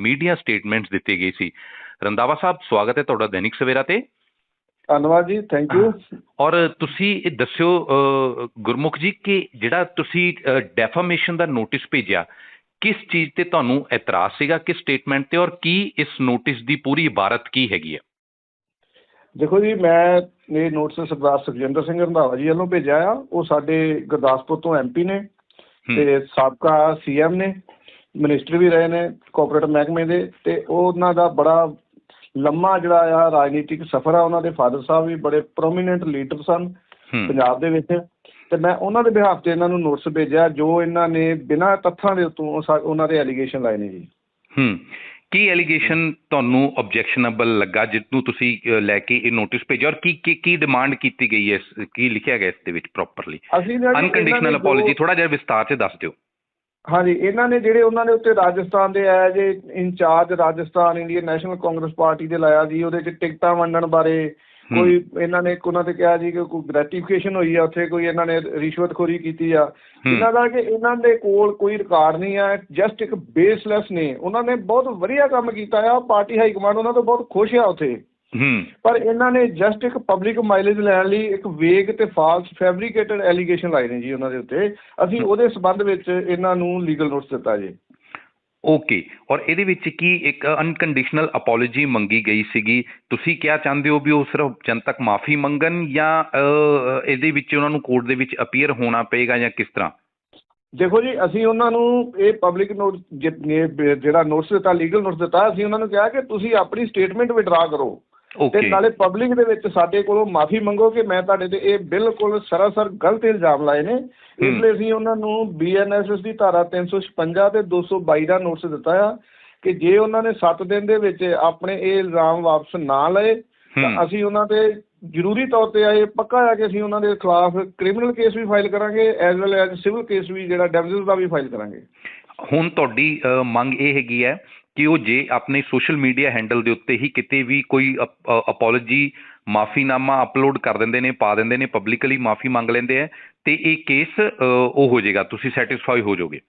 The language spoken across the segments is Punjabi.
ਮੀਡੀਆ ਸਟੇਟਮੈਂਟਸ ਦਿੱਤੇ ਗਏ ਸੀ। ਰੰਦਾਵਾ ਸਾਹਿਬ ਸਵਾਗਤ ਹੈ ਤੁਹਾਡਾ ਦੈਨਿਕ ਸਵੇਰਾ ਤੇ। ਧੰਨਵਾਦ ਜੀ ਥੈਂਕ ਯੂ ਔਰ ਤੁਸੀਂ ਇਹ ਦੱਸਿਓ ਗੁਰਮੁਖ ਜੀ ਕਿ ਜਿਹੜਾ ਤੁਸੀਂ ਡੈਫਾਮੇਸ਼ਨ ਦਾ ਨੋਟਿਸ ਭੇਜਿਆ ਕਿਸ ਚੀਜ਼ ਤੇ ਤੁਹਾਨੂੰ ਇਤਰਾਜ਼ ਸੀਗਾ ਕਿਸ ਸਟੇਟਮੈਂਟ ਤੇ ਔਰ ਕੀ ਇਸ ਨੋਟਿਸ ਦੀ ਪੂਰੀ ਇਬਾਰਤ ਕੀ ਹੈਗੀ ਹੈ? ਦੇਖੋ ਜੀ ਮੈਂ ਇਹ ਨੋਟਿਸ ਸਰਦਾਰ ਸੁਖਜਿੰਦਰ ਸਿੰਘ ਰੰਧਾਵਾ ਜੀ ਵੱਲੋਂ ਭੇਜਿਆ ਆ। ਉਹ ਸਾਡੇ ਗੁਰਦਾਸਪੁਰ ਤੋਂ ਐਮਪੀ ਨੇ ਤੇ ਸਾਬਕਾ ਸੀਐਮ ਨੇ। ਮਿਨਿਸਟਰ ਵੀ ਰਹੇ ਨੇ ਕੋਆਪਰੇਟਿਵ ਮਹਿਕਮੇ ਦੇ ਤੇ ਉਹਨਾਂ ਦਾ ਬੜਾ ਲੰਮਾ ਜਿਹੜਾ ਆ ਰਾਜਨੀਤਿਕ ਸਫ਼ਰ ਆ ਉਹਨਾਂ ਦੇ ਫਾਦਰ ਸਾਹਿਬ ਵੀ ਬੜੇ ਪ੍ਰੋਮੀਨੈਂਟ ਲੀਡਰ ਸਨ ਪੰਜਾਬ ਦੇ ਵਿੱਚ। ਤੇ ਮੈਂ ਉਹਨਾਂ ਦੇ ਬਿਹਾਫ ਤੇ ਇਹਨਾਂ ਨੂੰ ਨੋਟਿਸ ਭੇਜਿਆ ਜੋ ਇਹਨਾਂ ਨੇ ਬਿਨਾਂ ਤੱਥਾਂ ਦੇ ਸਾ- ਉਹਨਾਂ ਦੇ ਐਲੀਗੇਸ਼ਨ ਲਾਏ ਨੇ ਜੀ। ਹੂੰ। ਕੀ ਐਲੀਗੇਸ਼ਨ ਤੁਹਾਨੂੰ ਆਬਜੈਕਸ਼ਨੇਬਲ ਲੱਗਾ ਜਿੱਨੂੰ ਤੁਸੀਂ ਲੈ ਕੇ ਇਹ ਨੋਟਿਸ ਭੇਜਿਆ ਔਰ ਕੀ ਕੀ ਕੀ ਡਿਮਾਂਡ ਕੀਤੀ ਗਈ ਹੈ ਕੀ ਲਿਖਿਆ ਗਿਆ ਇਸ ਦੇ ਵਿੱਚ ਪ੍ਰੋਪਰਲੀ ਅਨਕੰਡੀਸ਼ਨਲ ਅਪੋਲੋਜੀ ਥੋੜਾ ਜਿਹਾ ਵਿਸਤਾਰ ਚ ਦੱਸ ਦਿਓ। ਹਾਂਜੀ ਇਹਨਾਂ ਨੇ ਜਿਹੜੇ ਉਹਨਾਂ ਦੇ ਉੱਤੇ ਰਾਜਸਥਾਨ ਦੇ ਆਇਆ ਜੇ incharge Rajasthan Indian National Congress party ਦੇ ਲਾਇਆ ਜੀ ਉਹਦੇ 'ਚ ਟਿਕਟਾਂ ਵੰਡਣ ਬਾਰੇ। ਕੋਈ ਇਹਨਾਂ ਨੇ ਉਹਨਾਂ ਤੇ ਕਿਹਾ ਜੀ ਕਿ ਕੋਈ ਗ੍ਰੈਟੀਫਿਕੇਸ਼ਨ ਹੋਈ ਆ ਉੱਥੇ ਕੋਈ ਇਹਨਾਂ ਨੇ ਰਿਸ਼ਵਤਖੋਰੀ ਕੀਤੀ ਆ। ਇਹਨਾਂ ਦਾ ਕਿ ਇਹਨਾਂ ਦੇ ਕੋਲ ਕੋਈ ਰਿਕਾਰਡ ਨਹੀਂ ਆ ਜਸਟ ਇੱਕ ਬੇਸਲੈਸ ਨੇ ਉਹਨਾਂ ਨੇ ਬਹੁਤ ਵਧੀਆ ਕੰਮ ਕੀਤਾ ਆ ਪਾਰਟੀ ਹਾਈ ਕਮਾਂਡ ਉਹਨਾਂ ਤੋਂ ਬਹੁਤ ਖੁਸ਼ ਆ ਉੱਥੇ ਪਰ ਇਹਨਾਂ ਨੇ ਜਸਟ ਇੱਕ ਪਬਲਿਕ ਮਾਈਲੇਜ ਲੈਣ ਲਈ ਇੱਕ ਵੇਗ ਤੇ ਫਾਲਸ ਫੈਬਰੀਕੇਟਡ ਐਲੀਗੇਸ਼ਨ ਲਾਏ ਨੇ ਜੀ ਉਹਨਾਂ ਦੇ ਉੱਤੇ। ਅਸੀਂ ਉਹਦੇ ਸਬੰਧ ਵਿੱਚ ਇਹਨਾਂ ਨੂੰ ਲੀਗਲ ਨੋਟਿਸ ਦਿੱਤਾ ਜੀ। ਓਕੇ ਔਰ ਇਹਦੇ ਵਿੱਚ ਕੀ ਇੱਕ ਅਨਕੰਡੀਸ਼ਨਲ ਅਪੋਲੋਜੀ ਮੰਗੀ ਗਈ ਸੀਗੀ? ਤੁਸੀਂ ਕਿਹਾ ਚਾਹੁੰਦੇ ਹੋ ਵੀ ਉਹ ਸਿਰਫ ਜਨਤਕ ਮਾਫੀ ਮੰਗਣ ਜਾਂ ਇਹਦੇ ਵਿੱਚ ਉਹਨਾਂ ਨੂੰ ਕੋਰਟ ਦੇ ਵਿੱਚ ਅਪੀਅਰ ਹੋਣਾ ਪਏਗਾ ਜਾਂ ਕਿਸ ਤਰ੍ਹਾਂ? ਦੇਖੋ ਜੀ ਅਸੀਂ ਉਹਨਾਂ ਨੂੰ ਇਹ ਪਬਲਿਕ ਨੋਟ ਜਿਹੜਾ ਨੋਟਿਸ ਦਿੱਤਾ ਲੀਗਲ ਨੋਟਿਸ ਦਿੱਤਾ ਅਸੀਂ ਉਹਨਾਂ ਨੂੰ ਕਿਹਾ ਕਿ ਤੁਸੀਂ ਆਪਣੀ ਸਟੇਟਮੈਂਟ ਵਿਡਰਾ ਕਰੋ। ਤੇ ਨਾਲੇ ਪਬਲਿਕ ਦੇ ਵਿੱਚ ਸਾਡੇ ਕੋਲੋਂ ਮਾਫੀ ਮੰਗੋ ਕਿ ਮੈਂ ਤੁਹਾਡੇ ਤੇ ਇਹ ਬਿਲਕੁਲ ਸਰਾਸਰ ਗਲਤ ਇਲਜ਼ਾਮ ਲਾਏ ਨੇ ਇਸ। ਲਈ ਅਸੀਂ ਉਹਨਾਂ ਨੂੰ ਬੀਐਨਐਸਐਸ ਦੀ ਧਾਰਾ 356 ਤੇ 222 ਦਾ ਨੋਟਿਸ ਦਿੱਤਾ ਆ ਕਿ ਜੇ ਉਹਨਾਂ ਨੇ 7 ਦਿਨ ਦੇ ਵਿੱਚ ਆਪਣੇ ਇਹ ਇਲਜ਼ਾਮ ਵਾਪਸ ਨਾ ਲਏ ਤਾਂ। ਅਸੀਂ ਉਹਨਾਂ ਤੇ ਜ਼ਰੂਰੀ ਤੌਰ ਤੇ ਇਹ ਪੱਕਾ ਆ ਕਿ ਅਸੀਂ ਉਹਨਾਂ ਦੇ ਖਿਲਾਫ ਕ੍ਰਿਮੀਨਲ ਕੇਸ ਵੀ ਫਾਈਲ ਕਰਾਂਗੇ as well as civil case ਵੀ ਜਿਹੜਾ ਡੈਮੇਜਸ ਦਾ ਵੀ ਫਾਈਲ ਕਰਾਂਗੇ ਹੁਣ ਤੁਹਾਡੀ ਮੰਗ ਇਹ ਹੈਗੀ ਹੈ ਕਿ ਉਹ ਜੇ ਆਪਣੇ ਸੋਸ਼ਲ ਮੀਡੀਆ ਹੈਂਡਲ ਦੇ ਉੱਤੇ ਹੀ ਕਿਤੇ ਵੀ ਕੋਈ ਅਪੋਲੋਜੀ ਮਾਫੀਨਾਮਾ ਅਪਲੋਡ ਕਰ ਦਿੰਦੇ ਨੇ ਪਾ ਦਿੰਦੇ ਨੇ ਪਬਲਿਕਲੀ ਮਾਫੀ ਮੰਗ ਲੈਂਦੇ ਆ ਤੇ ਇਹ ਕੇਸ ਉਹ ਹੋ ਜਾਏਗਾ ਤੁਸੀਂ ਸੈਟੀਸਫਾਈ ਹੋ ਜਾਓਗੇ।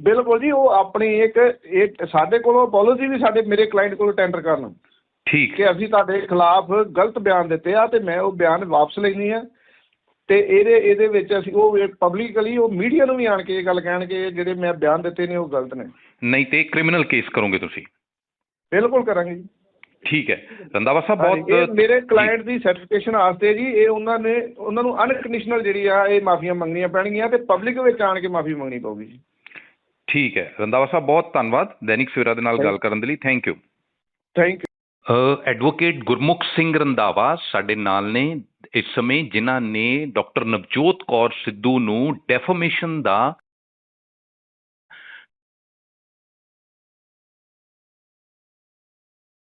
ਬਿਲਕੁਲ ਜੀ ਉਹ ਆਪਣੀ ਇੱਕ ਇਹ ਸਾਡੇ ਕੋਲੋਂ ਪਾਲਿਸੀ ਵੀ ਸਾਡੇ ਮੇਰੇ ਕਲਾਇੰਟ ਕੋਲ ਟੈਂਡਰ ਕਰਨ। ਠੀਕ। ਕਿ ਅਸੀਂ ਤੁਹਾਡੇ ਖਿਲਾਫ ਗਲਤ ਬਿਆਨ ਦਿੱਤੇ ਆ ਤੇ ਮੈਂ ਉਹ ਬਿਆਨ ਵਾਪਸ ਲੈਣੀ ਆ। ਤੇ ਇਹਦੇ ਇਹਦੇ ਵਿੱਚ ਅਸੀਂ ਉਹ ਪਬਲਿਕਲੀ ਉਹ ਮੀਡੀਆ ਨੂੰ ਵੀ ਆਣ ਕੇ ਇਹ ਗੱਲ ਕਹਿਣਗੇ ਜਿਹੜੇ ਮੈਂ ਬਿਆਨ ਦਿੱਤੇ ਨੇ ਉਹ ਗਲਤ ਨੇ। ਨਹੀਂ ਤੇ ਕ੍ਰਿਮੀਨਲ ਕੇਸ ਕਰੋਗੇ ਤੁਸੀਂ। ਬਿਲਕੁਲ ਕਰਾਂਗੇ ਜੀ। ਠੀਕ ਹੈ। ਰੰਦਾਵਾ ਸਾਹਿਬ ਬਹੁਤ ਮੇਰੇ ਕਲਾਇੰਟ ਦੀ ਸਰਟੀਫਿਕੇਸ਼ਨ ਵਾਸਤੇ ਜੀ ਇਹ ਉਹਨਾਂ ਨੇ ਉਹਨਾਂ ਨੂੰ ਅਨਕੰਡੀਸ਼ਨਲ ਜਿਹੜੀ ਆ ਇਹ ਮਾਫੀਆਂ ਮੰਗਣੀਆਂ ਪੈਣਗੀਆਂ ਤੇ ਪਬਲਿਕ ਵਿੱਚ ਆਣ ਕੇ ਮਾਫੀ ਮੰਗਣੀ ਪਊਗੀ ਜੀ। ਠੀਕ ਹੈ। ਰੰਦਾਵਾ ਸਾਹਿਬ ਬਹੁਤ ਧੰਨਵਾਦ। ਦੈਨਿਕ ਸਵੇਰਾ ਦੇ ਨਾਲ ਗੱਲ ਕਰਨ ਦੇ ਲਈ। Thank you thank you advocate Gurmukh Singh Randhawa ਸਾਡੇ ਨਾਲ ਨੇ ਇਸ ਸਮੇਂ, ਜਿਨ੍ਹਾਂ ਨੇ ਡਾਕਟਰ ਨਵਜੋਤ ਕੌਰ ਸਿੱਧੂ ਨੂੰ ਡੈਫਾਮੇਸ਼ਨ ਦਾ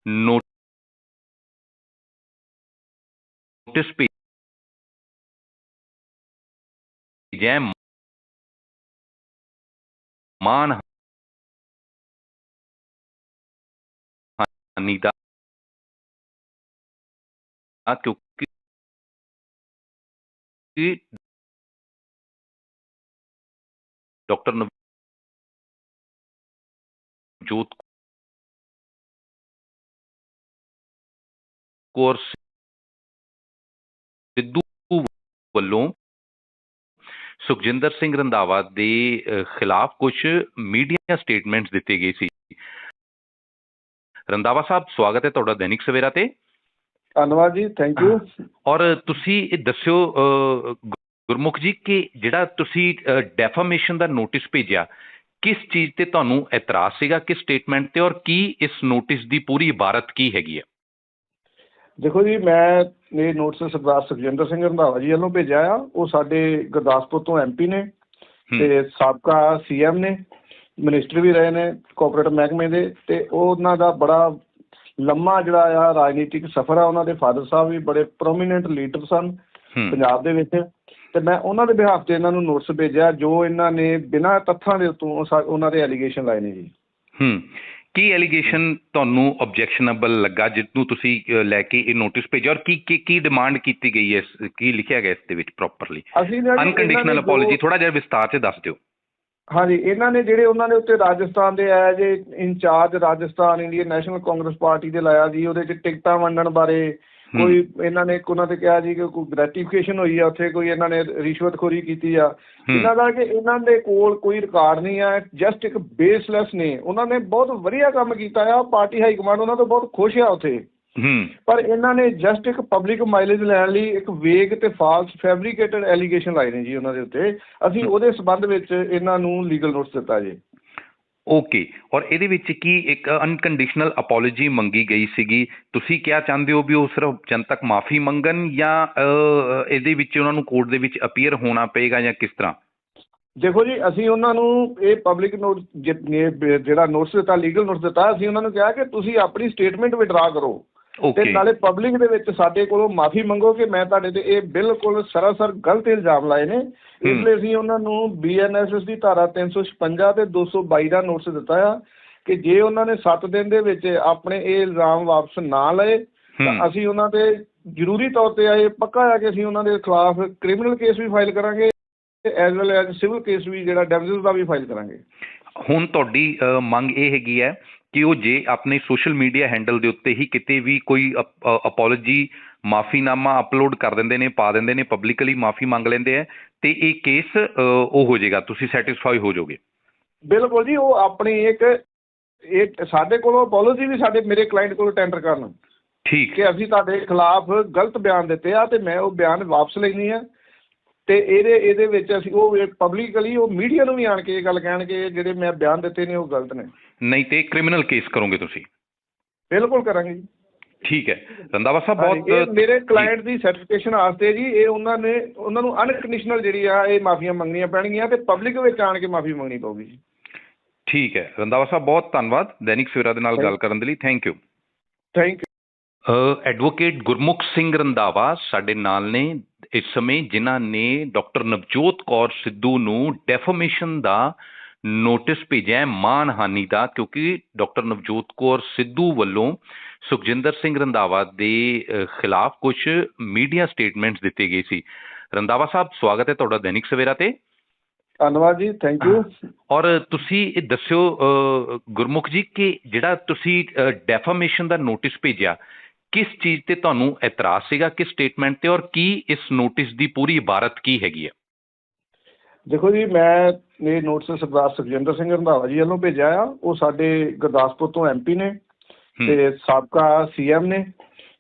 ਨੋਟਿਸ ਭੇਜਿਆ ਹੈ। ਮਾਨ ਹਾਨੀ ਦਾ ਆ ਕਿਉਂਕਿ ਡਾਕਟਰ ਨਵਜੋਤ ਕੌਰ ਸਿੱਧੂ ਵੱਲੋਂ ਸੁਖਜਿੰਦਰ ਸਿੰਘ ਰੰਧਾਵਾ ਦੇ ਖਿਲਾਫ ਕੁਝ ਮੀਡੀਆ ਸਟੇਟਮੈਂਟਸ ਦਿੱਤੇ ਗਏ ਸੀ। ਰੰਧਾਵਾ ਸਾਹਿਬ, ਸਵਾਗਤ ਹੈ ਤੁਹਾਡਾ ਦੈਨਿਕ ਸਵੇਰਾ ਤੇ। ਧੰਨਵਾਦ ਜੀ ਥੈਂਕ ਯੂ ਔਰ ਤੁਸੀਂ ਇਹ ਦੱਸਿਓ ਗੁਰਮੁਖ ਜੀ ਕਿ ਜਿਹੜਾ ਤੁਸੀਂ ਡੈਫਾਮੇਸ਼ਨ ਦਾ ਨੋਟਿਸ ਭੇਜਿਆ ਕਿਸ ਚੀਜ਼ ਤੇ ਤੁਹਾਨੂੰ ਇਤਰਾਜ਼ ਸੀਗਾ ਕਿਸ ਸਟੇਟਮੈਂਟ ਤੇ ਔਰ ਕੀ ਇਸ ਨੋਟਿਸ ਦੀ ਪੂਰੀ ਇਬਾਰਤ ਕੀ ਹੈਗੀ ਹੈ? ਦੇਖੋ ਜੀ ਮੈਂ ਇਹ ਨੋਟਿਸ ਸਰਦਾਰ ਸੁਖਜਿੰਦਰ ਸਿੰਘ ਰੰਧਾਵਾ ਜੀ ਵੱਲੋਂ ਭੇਜਿਆ ਆ। ਉਹ ਸਾਡੇ ਗੁਰਦਾਸਪੁਰ ਤੋਂ ਐਮਪੀ ਨੇ ਤੇ ਸਾਬਕਾ ਸੀਐਮ ਨੇ ਮਿਨਿਸਟਰ ਵੀ ਰਹੇ ਨੇ ਕੋਆਪਰੇਟਿਵ ਮਹਿਕਮੇ ਦੇ ਤੇ ਉਹਨਾਂ ਦਾ ਬੜਾ ਲੰਮਾ ਜਿਹੜਾ ਆ ਰਾਜਨੀਤਿਕ ਸਫ਼ਰ ਆ ਉਹਨਾਂ ਦੇ ਫਾਦਰ ਸਾਹਿਬ ਵੀ ਬੜੇ ਪ੍ਰੋਮੀਨੈਂਟ ਲੀਡਰ ਸਨ ਪੰਜਾਬ ਦੇ ਵਿੱਚ। ਤੇ ਮੈਂ ਉਹਨਾਂ ਦੇ ਬਿਹਾਫ ਤੇ ਇਹਨਾਂ ਨੂੰ ਨੋਟਿਸ ਭੇਜਿਆ ਜੋ ਇਹਨਾਂ ਨੇ ਬਿਨਾਂ ਤੱਥਾਂ ਦੇ ਉੱਤੋਂ ਸਾ- ਉਹਨਾਂ ਦੇ ਐਲੀਗੇਸ਼ਨ ਲਾਏ ਨੇ ਜੀ। ਹੂੰ। ਕੀ ਐਲੀਗੇਸ਼ਨ ਤੁਹਾਨੂੰ ਆਬਜੈਕਸ਼ਨੇਬਲ ਲੱਗਾ ਜਿੱਨੂੰ ਤੁਸੀਂ ਲੈ ਕੇ ਇਹ ਨੋਟਿਸ ਭੇਜਿਆ ਔਰ ਕੀ ਕੀ ਕੀ ਡਿਮਾਂਡ ਕੀਤੀ ਗਈ ਹੈ ਕੀ ਲਿਖਿਆ ਗਿਆ ਇਸ ਦੇ ਵਿੱਚ ਪ੍ਰੋਪਰਲੀ ਅਨਕੰਡੀਸ਼ਨਲ ਅਪੋਲੋਜੀ ਥੋੜਾ ਜਿਹਾ ਵਿਸਤਾਰ ਚ ਦੱਸ ਦਿਓ। ਹਾਂਜੀ ਇਹਨਾਂ ਨੇ ਜਿਹੜੇ ਉਹਨਾਂ ਦੇ ਉੱਤੇ ਰਾਜਸਥਾਨ ਦੇ as incharge Rajasthan Indian National Congress party ਦੇ ਲਾਇਆ ਜੀ ਉਹਦੇ 'ਚ ਟਿਕਟਾਂ ਵੰਡਣ ਬਾਰੇ। ਕੋਈ ਇਹਨਾਂ ਨੇ ਉਹਨਾਂ ਤੇ ਕਿਹਾ ਜੀ ਕਿ ਕੋਈ ਗ੍ਰੈਟੀਫਿਕੇਸ਼ਨ ਹੋਈ ਆ ਉੱਥੇ ਕੋਈ ਇਹਨਾਂ ਨੇ ਰਿਸ਼ਵਤਖੋਰੀ ਕੀਤੀ ਆ। ਇਹਨਾਂ ਦਾ ਕਿ ਇਹਨਾਂ ਦੇ ਕੋਲ ਕੋਈ ਰਿਕਾਰਡ ਨਹੀਂ ਆ ਜਸਟ ਇੱਕ ਬੇਸਲੈਸ ਨੇ ਉਹਨਾਂ ਨੇ ਬਹੁਤ ਵਧੀਆ ਕੰਮ ਕੀਤਾ ਆ ਪਾਰਟੀ ਹਾਈ ਕਮਾਂਡ ਉਹਨਾਂ ਤੋਂ ਬਹੁਤ ਖੁਸ਼ ਆ ਉੱਥੇ ਪਰ ਇਹਨਾਂ ਨੇ ਜਸਟ ਇੱਕ ਪਬਲਿਕ ਮਾਈਲੇਜ ਲੈਣ ਲਈ ਇੱਕ ਵੇਗ ਤੇ ਫਾਲਸ ਫੈਬਰੀਕੇਟਡ ਐਲੀਗੇਸ਼ਨ ਲਾਏ ਨੇ ਜੀ ਉਹਨਾਂ ਦੇ ਉੱਤੇ। ਅਸੀਂ ਉਹਦੇ ਸਬੰਧ ਵਿੱਚ ਇਹਨਾਂ ਨੂੰ ਲੀਗਲ ਨੋਟਿਸ ਦਿੱਤਾ ਜੀ। ਓਕੇ ਔਰ ਇਹਦੇ ਵਿੱਚ ਕੀ ਇੱਕ ਅਨਕੰਡੀਸ਼ਨਲ ਅਪੋਲੋਜੀ ਮੰਗੀ ਗਈ ਸੀਗੀ? ਤੁਸੀਂ ਕਿਹਾ ਚਾਹੁੰਦੇ ਹੋ ਵੀ ਉਹ ਸਿਰਫ ਜਨਤਕ ਮਾਫੀ ਮੰਗਣ ਜਾਂ ਇਹਦੇ ਵਿੱਚ ਉਹਨਾਂ ਨੂੰ ਕੋਰਟ ਦੇ ਵਿੱਚ ਅਪੀਅਰ ਹੋਣਾ ਪਏਗਾ ਜਾਂ ਕਿਸ ਤਰ੍ਹਾਂ? ਦੇਖੋ ਜੀ ਅਸੀਂ ਉਹਨਾਂ ਨੂੰ ਇਹ ਪਬਲਿਕ ਨੋਟ ਜਿਹੜਾ ਨੋਟਿਸ ਦਿੱਤਾ ਲੀਗਲ ਨੋਟਿਸ ਦਿੱਤਾ ਅਸੀਂ ਉਹਨਾਂ ਨੂੰ ਕਿਹਾ ਕਿ ਤੁਸੀਂ ਆਪਣੀ ਸਟੇਟਮੈਂਟ ਵਿਡਰਾ ਕਰੋ। ਤੇ ਨਾਲੇ ਪਬਲਿਕ ਦੇ ਵਿੱਚ ਸਾਡੇ ਕੋਲੋਂ ਮਾਫੀ ਮੰਗੋ ਕਿ ਮੈਂ ਤੁਹਾਡੇ ਤੇ ਇਹ ਬਿਲਕੁਲ ਸਰਾਸਰ ਗਲਤ ਇਲਜ਼ਾਮ ਲਾਏ ਨੇ ਇਸ। ਲਈ ਅਸੀਂ ਉਹਨਾਂ ਨੂੰ ਬੀਐਨਐਸਐਸ ਦੀ ਧਾਰਾ 356 ਤੇ 222 ਦਾ ਨੋਟਿਸ ਦਿੱਤਾ ਆ ਕਿ ਜੇ ਉਹਨਾਂ ਨੇ 7 ਦਿਨ ਦੇ ਵਿੱਚ ਆਪਣੇ ਇਹ ਇਲਜ਼ਾਮ ਵਾਪਸ ਨਾ ਲਏ ਤਾਂ। ਅਸੀਂ ਉਹਨਾਂ ਤੇ ਜ਼ਰੂਰੀ ਤੌਰ ਤੇ ਇਹ ਪੱਕਾ ਆ ਕਿ ਅਸੀਂ ਉਹਨਾਂ ਦੇ ਖਿਲਾਫ ਕ੍ਰਿਮੀਨਲ ਕੇਸ ਵੀ ਫਾਈਲ ਕਰਾਂਗੇ as well as civil case ਵੀ ਜਿਹੜਾ ਡੈਮੇਜਸ ਦਾ ਵੀ ਫਾਈਲ ਕਰਾਂਗੇ ਹੁਣ ਤੁਹਾਡੀ ਮੰਗ ਇਹ ਹੈਗੀ ਹੈ ਕਿ ਉਹ ਜੇ ਆਪਣੇ ਸੋਸ਼ਲ ਮੀਡੀਆ ਹੈਂਡਲ ਦੇ ਉੱਤੇ ਹੀ ਕਿਤੇ ਵੀ ਕੋਈ ਅਪੋਲੋਜੀ ਮਾਫੀਨਾਮਾ ਅਪਲੋਡ ਕਰ ਦਿੰਦੇ ਨੇ ਪਾ ਦਿੰਦੇ ਨੇ ਪਬਲਿਕਲੀ ਮਾਫੀ ਮੰਗ ਲੈਂਦੇ ਆ ਤੇ ਇਹ ਕੇਸ ਉਹ ਹੋ ਜਾਏਗਾ ਤੁਸੀਂ ਸੈਟੀਸਫਾਈ ਹੋ ਜਾਓਗੇ। ਬਿਲਕੁਲ ਜੀ ਉਹ ਆਪਣੀ ਇੱਕ ਇਹ ਸਾਡੇ ਕੋਲੋਂ ਪੋਲਿਸੀ ਵੀ ਸਾਡੇ ਮੇਰੇ ਕਲਾਇੰਟ ਕੋਲ ਟੈਂਡਰ ਕਰਨ। ਠੀਕ। ਕਿ ਅਸੀਂ ਤੁਹਾਡੇ ਖਿਲਾਫ ਗਲਤ ਬਿਆਨ ਦਿੱਤੇ ਆ ਤੇ ਮੈਂ ਉਹ ਬਿਆਨ ਵਾਪਸ ਲੈਣੀ ਆ। ਤੇ ਇਹਦੇ ਇਹਦੇ ਵਿੱਚ ਅਸੀਂ ਉਹ ਪਬਲਿਕਲੀ ਉਹ ਮੀਡੀਆ ਨੂੰ ਵੀ ਆਣ ਕੇ ਇਹ ਗੱਲ ਕਹਿਣਗੇ ਜਿਹੜੇ ਮੈਂ ਬਿਆਨ ਦਿੱਤੇ ਨੇ ਉਹ ਗਲਤ ਨੇ। ਨਹੀਂ ਤੇ ਕ੍ਰਿਮੀਨਲ ਕੇਸ ਕਰੋਗੇ ਤੁਸੀਂ। ਬਿਲਕੁਲ ਕਰਾਂਗੇ ਜੀ। ਠੀਕ ਹੈ। ਰੰਦਾਵਾ ਸਾਹਿਬ ਬਹੁਤ ਮੇਰੇ ਕਲਾਇੰਟ ਦੀ ਸਰਟੀਫਿਕੇਸ਼ਨ ਵਾਸਤੇ ਜੀ ਇਹ ਉਹਨਾਂ ਨੇ ਉਹਨਾਂ ਨੂੰ ਅਨਕੰਡੀਸ਼ਨਲ ਜਿਹੜੀ ਆ ਇਹ ਮਾਫੀਆਂ ਮੰਗਣੀਆਂ ਪੈਣਗੀਆਂ ਤੇ ਪਬਲਿਕ ਵਿੱਚ ਆਣ ਕੇ ਮਾਫੀ ਮੰਗਣੀ ਪਊਗੀ ਜੀ। ਠੀਕ ਹੈ। ਰੰਦਾਵਾ ਸਾਹਿਬ ਬਹੁਤ ਧੰਨਵਾਦ। ਦੈਨਿਕ ਸਵੇਰਾ ਦੇ ਨਾਲ ਗੱਲ ਕਰਨ ਦੇ ਲਈ। Thank you thank you advocate Gurmukh Singh Randhawa ਸਾਡੇ ਨਾਲ ਨੇ ਇਸ ਸਮੇਂ ਜਿਨ੍ਹਾਂ ਨੇ ਡਾਕਟਰ ਨਵਜੋਤ ਕੌਰ ਸਿੱਧੂ ਨੂੰ ਡੈਫਾਮੇਸ਼ਨ ਦਾ ਨੋਟਿਸ ਭੇਜਿਆ ਹੈ ਮਾਨਹਾਨੀ ਦਾ ਕਿਉਂਕਿ ਡਾਕਟਰ ਨਵਜੋਤ ਕੌਰ ਸਿੱਧੂ ਵੱਲੋਂ ਸੁਖਜਿੰਦਰ ਸਿੰਘ ਰੰਦਾਵਾ ਦੇ ਖਿਲਾਫ ਕੁਝ ਮੀਡੀਆ ਸਟੇਟਮੈਂਟਸ ਦਿੱਤੇ ਗਏ ਸੀ। ਰੰਦਾਵਾ ਸਾਹਿਬ ਸਵਾਗਤ ਹੈ ਤੁਹਾਡਾ ਦੈਨਿਕ ਸਵੇਰਾ ਤੇ। ਧੰਨਵਾਦ ਜੀ ਥੈਂਕ ਯੂ ਔਰ ਤੁਸੀਂ ਇਹ ਦੱਸਿਓ ਗੁਰਮੁਖ ਜੀ ਕਿ ਜਿਹੜਾ ਤੁਸੀਂ ਡੈਫਾਮੇਸ਼ਨ ਦਾ ਨੋਟਿਸ ਭੇਜਿਆ ਕਿਸ ਚੀਜ਼ ਤੇ ਤੁਹਾਨੂੰ ਇਤਰਾਜ਼ ਸੀਗਾ ਕਿਸ ਸਟੇਟਮੈਂਟ ਤੇ ਔਰ ਕੀ ਇਸ ਨੋਟਿਸ ਦੀ ਪੂਰੀ ਇਬਾਰਤ ਕੀ ਹੈਗੀ ਹੈ? ਦੇਖੋ ਜੀ ਮੈਂ ਇਹ ਨੋਟਿਸ ਸਰਦਾਰ ਸੁਖਜਿੰਦਰ ਸਿੰਘ ਰੰਧਾਵਾ ਜੀ ਵੱਲੋਂ ਭੇਜਿਆ ਆ। ਉਹ ਸਾਡੇ ਗੁਰਦਾਸਪੁਰ ਤੋਂ ਐਮਪੀ ਨੇ। ਤੇ ਸਾਬਕਾ ਸੀਐਮ ਨੇ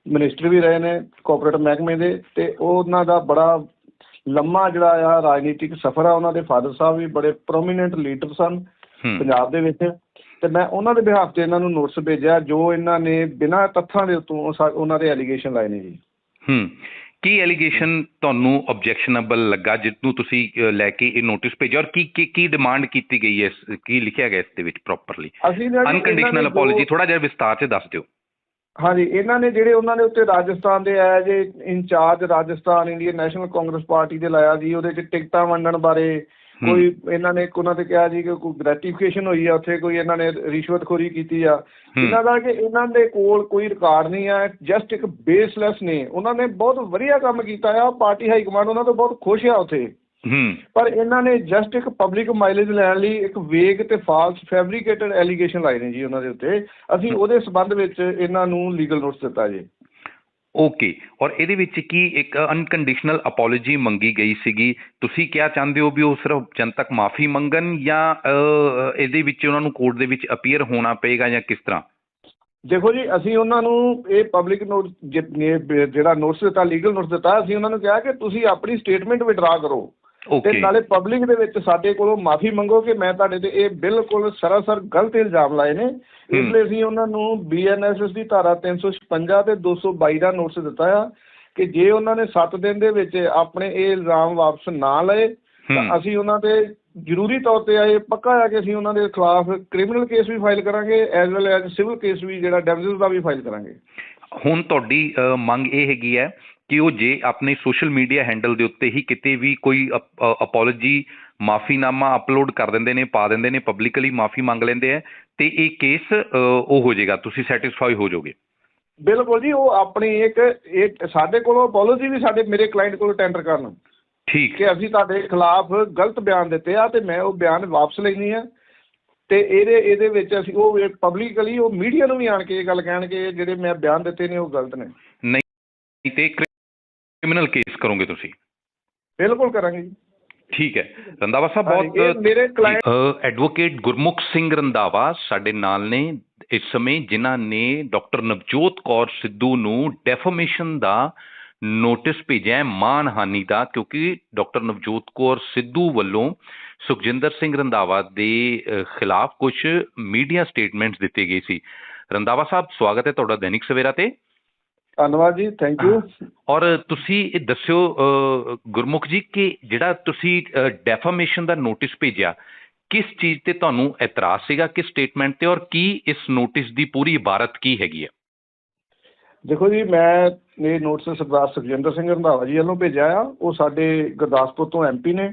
ਮਿਨਿਸਟਰ ਵੀ ਰਹੇ ਨੇ ਕੋਆਪਰੇਟ ਮਹਿਕਮੇ ਦੇ ਤੇ ਉਹਨਾਂ ਦਾ ਬੜਾ ਲੰਮਾ ਜਿਹੜਾ ਆ ਰਾਜਨੀਤਿਕ ਸਫ਼ਰ ਆ ਉਹਨਾਂ ਦੇ ਫਾਦਰ ਸਾਹਿਬ ਵੀ ਬੜੇ ਪ੍ਰੋਮੀਨੈਂਟ ਲੀਡਰ ਸਨ ਪੰਜਾਬ ਦੇ ਵਿੱਚ। ਤੇ ਮੈਂ ਉਹਨਾਂ ਦੇ ਬਿਹਾਫ ਤੇ ਇਹਨਾਂ ਨੂੰ ਨੋਟਿਸ ਭੇਜਿਆ ਜੋ ਇਹਨਾਂ ਨੇ ਬਿਨਾਂ ਤੱਥਾਂ ਦੇ ਉੱਤੋਂ ਸਾ- ਉਹਨਾਂ ਦੇ ਐਲੀਗੇਸ਼ਨ ਲਾਏ ਨੇ ਜੀ। ਹੂੰ। ਕੀ ਐਲੀਗੇਸ਼ਨ ਤੁਹਾਨੂੰ ਆਬਜੈਕਸ਼ਨੇਬਲ ਲੱਗਾ ਜਿਸ ਤੁਸੀਂ ਲੈ ਕੇ ਇਹ ਨੋਟਿਸ ਭੇਜਿਆ ਔਰ ਕੀ ਕੀ ਕੀ ਡਿਮਾਂਡ ਕੀਤੀ ਗਈ ਹੈ ਇਸ- ਕੀ ਲਿਖਿਆ ਗਿਆ ਇਸ ਦੇ ਵਿੱਚ ਪ੍ਰੋਪਰਲੀ ਅਸੀਂ ਨਾ ਜੀ ਇਹਨਾਂ ਅਨਕੰਡੀਸ਼ਨਲ ਨੇ ਅਪੋਲੋਜੀ ਥੋੜਾ ਜਿਹਾ ਵਿਸਤਾਰ 'ਚ ਦੱਸ ਦਿਓ ਹਾਂਜੀ ਇਹਨਾਂ ਨੇ ਜਿਹੜੇ ਉਹਨਾਂ ਦੇ ਉੱਤੇ ਰਾਜਸਥਾਨ ਦੇ as incharge Rajasthan Indian National Congress party ਦੇ ਲਾਇਆ ਜੀ ਉਹਦੇ 'ਚ ਟਿਕਟਾਂ ਵੰਡਣ ਬਾਰੇ। ਕੋਈ ਇਹਨਾਂ ਨੇ ਉਹਨਾਂ ਤੇ ਕਿਹਾ ਜੀ ਕਿ ਕੋਈ ਗ੍ਰੈਟੀਫਿਕੇਸ਼ਨ ਹੋਈ ਆ ਉੱਥੇ ਕੋਈ ਇਹਨਾਂ ਨੇ ਰਿਸ਼ਵਤਖੋਰੀ ਕੀਤੀ ਆ। ਇਹਨਾਂ ਦਾ ਕਿ ਇਹਨਾਂ ਦੇ ਕੋਲ ਕੋਈ ਰਿਕਾਰਡ ਨਹੀਂ ਆ ਜਸਟ ਇੱਕ ਬੇਸਲੈਸ ਨੇ। ਉਹਨਾਂ ਨੇ ਬਹੁਤ ਵਧੀਆ ਕੰਮ ਕੀਤਾ ਆ ਪਾਰਟੀ ਹਾਈ ਕਮਾਂਡ ਉਹਨਾਂ ਤੋਂ ਬਹੁਤ ਖੁਸ਼ ਆ ਉੱਥੇ। ਪਰ ਇਹਨਾਂ ਨੇ ਜਸਟ ਇੱਕ ਪਬਲਿਕ ਮਾਈਲੇਜ ਲੈਣ ਲਈ ਇੱਕ ਵੇਗ ਤੇ ਫਾਲਸ ਫੈਬਰੀਕੇਟਡ ਐਲੀਗੇਸ਼ਨ ਲਾਏ ਨੇ ਜੀ ਉਹਨਾਂ ਦੇ ਉੱਤੇ। ਅਸੀਂ ਉਹਦੇ ਸਬੰਧ ਵਿੱਚ ਇਹਨਾਂ ਨੂੰ ਲੀਗਲ ਨੋਟਿਸ ਦਿੱਤਾ ਜੀ। ਓਕੇ ਔਰ ਇਹਦੇ ਵਿੱਚ ਕੀ ਇੱਕ ਅਨਕੰਡੀਸ਼ਨਲ ਅਪੋਲੋਜੀ ਮੰਗੀ ਗਈ ਸੀਗੀ? ਤੁਸੀਂ ਕਿਹਾ ਚਾਹੁੰਦੇ ਹੋ ਵੀ ਉਹ ਸਿਰਫ ਜਨਤਕ ਮਾਫੀ ਮੰਗਣ ਜਾਂ ਇਹਦੇ ਵਿੱਚ ਉਹਨਾਂ ਨੂੰ ਕੋਰਟ ਦੇ ਵਿੱਚ ਅਪੀਅਰ ਹੋਣਾ ਪਏਗਾ ਜਾਂ ਕਿਸ ਤਰ੍ਹਾਂ? ਦੇਖੋ ਜੀ, ਅਸੀਂ ਉਹਨਾਂ ਨੂੰ ਇਹ ਪਬਲਿਕ ਨੋਟ ਜਿਹੜਾ ਨੋਟਿਸ ਦਿੱਤਾ ਲੀਗਲ ਨੋਟਿਸ ਦਿੱਤਾ, ਅਸੀਂ ਉਹਨਾਂ ਨੂੰ ਕਿਹਾ ਕਿ ਤੁਸੀਂ ਆਪਣੀ ਸਟੇਟਮੈਂਟ ਵਿਡਰਾ ਕਰੋ। ਤੇ ਨਾਲੇ ਪਬਲਿਕ ਦੇ ਵਿੱਚ ਸਾਡੇ ਕੋਲੋਂ ਮਾਫੀ ਮੰਗੋ ਕਿ ਮੈਂ ਤੁਹਾਡੇ ਤੇ ਇਹ ਬਿਲਕੁਲ ਸਰਾਸਰ ਗਲਤ ਇਲਜ਼ਾਮ ਲਾਏ ਨੇ ਇਸ। ਲਈ ਅਸੀਂ ਉਹਨਾਂ ਨੂੰ ਬੀਐਨਐਸਐਸ ਦੀ ਧਾਰਾ 356 ਤੇ 222 ਦਾ ਨੋਟਿਸ ਦਿੱਤਾ ਆ ਕਿ ਜੇ ਉਹਨਾਂ ਨੇ 7 ਦਿਨ ਦੇ ਵਿੱਚ ਆਪਣੇ ਇਹ ਇਲਜ਼ਾਮ ਵਾਪਸ ਨਾ ਲਏ ਤਾਂ। ਅਸੀਂ ਉਹਨਾਂ ਤੇ ਜ਼ਰੂਰੀ ਤੌਰ ਤੇ ਇਹ ਪੱਕਾ ਆ ਕਿ ਅਸੀਂ ਉਹਨਾਂ ਦੇ ਖਿਲਾਫ ਕ੍ਰਿਮੀਨਲ ਕੇਸ ਵੀ ਫਾਈਲ ਕਰਾਂਗੇ as well as civil case ਵੀ ਜਿਹੜਾ ਡੈਮੇਜਸ ਦਾ ਵੀ ਫਾਈਲ ਕਰਾਂਗੇ ਹੁਣ ਤੁਹਾਡੀ ਮੰਗ ਇਹ ਹੈਗੀ ਹੈ ਕਿ ਉਹ ਜੇ ਆਪਣੇ ਸੋਸ਼ਲ ਮੀਡੀਆ ਹੈਂਡਲ ਦੇ ਉੱਤੇ ਹੀ ਕਿਤੇ ਵੀ ਕੋਈ ਅਪੋਲੋਜੀ ਮਾਫੀਨਾਮਾ ਅਪਲੋਡ ਕਰ ਦਿੰਦੇ ਨੇ ਪਾ ਦਿੰਦੇ ਨੇ ਪਬਲਿਕਲੀ ਮਾਫੀ ਮੰਗ ਲੈਂਦੇ ਆ ਤੇ ਇਹ ਕੇਸ ਉਹ ਹੋ ਜਾਏਗਾ ਤੁਸੀਂ ਸੈਟੀਸਫਾਈ ਹੋ ਜਾਓਗੇ। ਬਿਲਕੁਲ ਜੀ ਉਹ ਆਪਣੀ ਇੱਕ ਇਹ ਸਾਡੇ ਕੋਲੋਂ ਪੋਲਿਸੀ ਵੀ ਸਾਡੇ ਮੇਰੇ ਕਲਾਇੰਟ ਕੋਲ ਟੈਂਡਰ ਕਰਨ। ਠੀਕ। ਕਿ ਅਸੀਂ ਤੁਹਾਡੇ ਖਿਲਾਫ ਗਲਤ ਬਿਆਨ ਦਿੱਤੇ ਆ ਤੇ ਮੈਂ ਉਹ ਬਿਆਨ ਵਾਪਸ ਲੈਣੀ ਆ। ਤੇ ਇਹਦੇ ਇਹਦੇ ਵਿੱਚ ਅਸੀਂ ਉਹ ਪਬਲਿਕਲੀ ਉਹ ਮੀਡੀਆ ਨੂੰ ਵੀ ਆਣ ਕੇ ਇਹ ਗੱਲ ਕਹਿਣਗੇ ਜਿਹੜੇ ਮੈਂ ਬਿਆਨ ਦਿੱਤੇ ਨੇ ਉਹ ਗਲਤ ਨੇ। ਨਹੀਂ ਤੇ ਕ੍ਰਿਮੀਨਲ ਕੇਸ ਕਰੋਗੇ ਤੁਸੀਂ? ਬਿਲਕੁਲ ਕਰਾਂਗੇ ਜੀ। ਠੀਕ ਹੈ। ਰੰਦਾਵਾ ਸਾਹਿਬ ਬਹੁਤ ਮੇਰੇ ਐਡਵੋਕੇਟ ਗੁਰਮੁਖ ਸਿੰਘ ਰੰਦਾਵਾ ਸਾਡੇ ਨਾਲ ਨੇ ਇਸ ਸਮੇਂ ਜਿਨ੍ਹਾਂ ਨੇ ਡਾਕਟਰ ਨਵਜੋਤ ਕੌਰ ਸਿੱਧੂ ਨੂੰ ਡੈਫਾਮੇਸ਼ਨ ਦਾ ਨੋਟਿਸ ਭੇਜਿਆ ਹੈ ਮਾਨਹਾਨੀ ਦਾ ਕਿਉਂਕਿ ਡਾਕਟਰ ਨਵਜੋਤ ਕੌਰ ਸਿੱਧੂ ਵੱਲੋਂ ਸੁਖਜਿੰਦਰ ਸਿੰਘ ਰੰਦਾਵਾ ਦੇ ਖਿਲਾਫ ਕੁਝ ਮੀਡੀਆ ਸਟੇਟਮੈਂਟਸ ਦਿੱਤੇ ਗਏ ਸੀ। ਰੰਦਾਵਾ ਸਾਹਿਬ ਸਵਾਗਤ ਹੈ ਤੁਹਾਡਾ ਦੈਨਿਕ ਸਵੇਰਾ ਤੇ। ਧੰਨਵਾਦ ਜੀ ਥੈਂਕ ਯੂ ਔਰ ਤੁਸੀਂ ਇਹ ਦੱਸਿਓ ਗੁਰਮੁਖ ਜੀ ਕਿ ਜਿਹੜਾ ਤੁਸੀਂ ਡੈਫਾਮੇਸ਼ਨ ਦਾ ਨੋਟਿਸ ਭੇਜਿਆ ਕਿਸ ਚੀਜ਼ ਤੇ ਤੁਹਾਨੂੰ ਇਤਰਾਜ਼ ਸੀਗਾ ਕਿਸ ਸਟੇਟਮੈਂਟ ਤੇ ਔਰ ਕੀ ਇਸ ਨੋਟਿਸ ਦੀ ਪੂਰੀ ਇਬਾਰਤ ਕੀ ਹੈਗੀ ਹੈ? ਦੇਖੋ ਜੀ ਮੈਂ ਇਹ ਨੋਟਿਸ ਸਰਦਾਰ ਸੁਖਜਿੰਦਰ ਸਿੰਘ ਰੰਧਾਵਾ ਜੀ ਵੱਲੋਂ ਭੇਜਿਆ ਆ। ਉਹ ਸਾਡੇ ਗੁਰਦਾਸਪੁਰ ਤੋਂ ਐਮਪੀ ਨੇ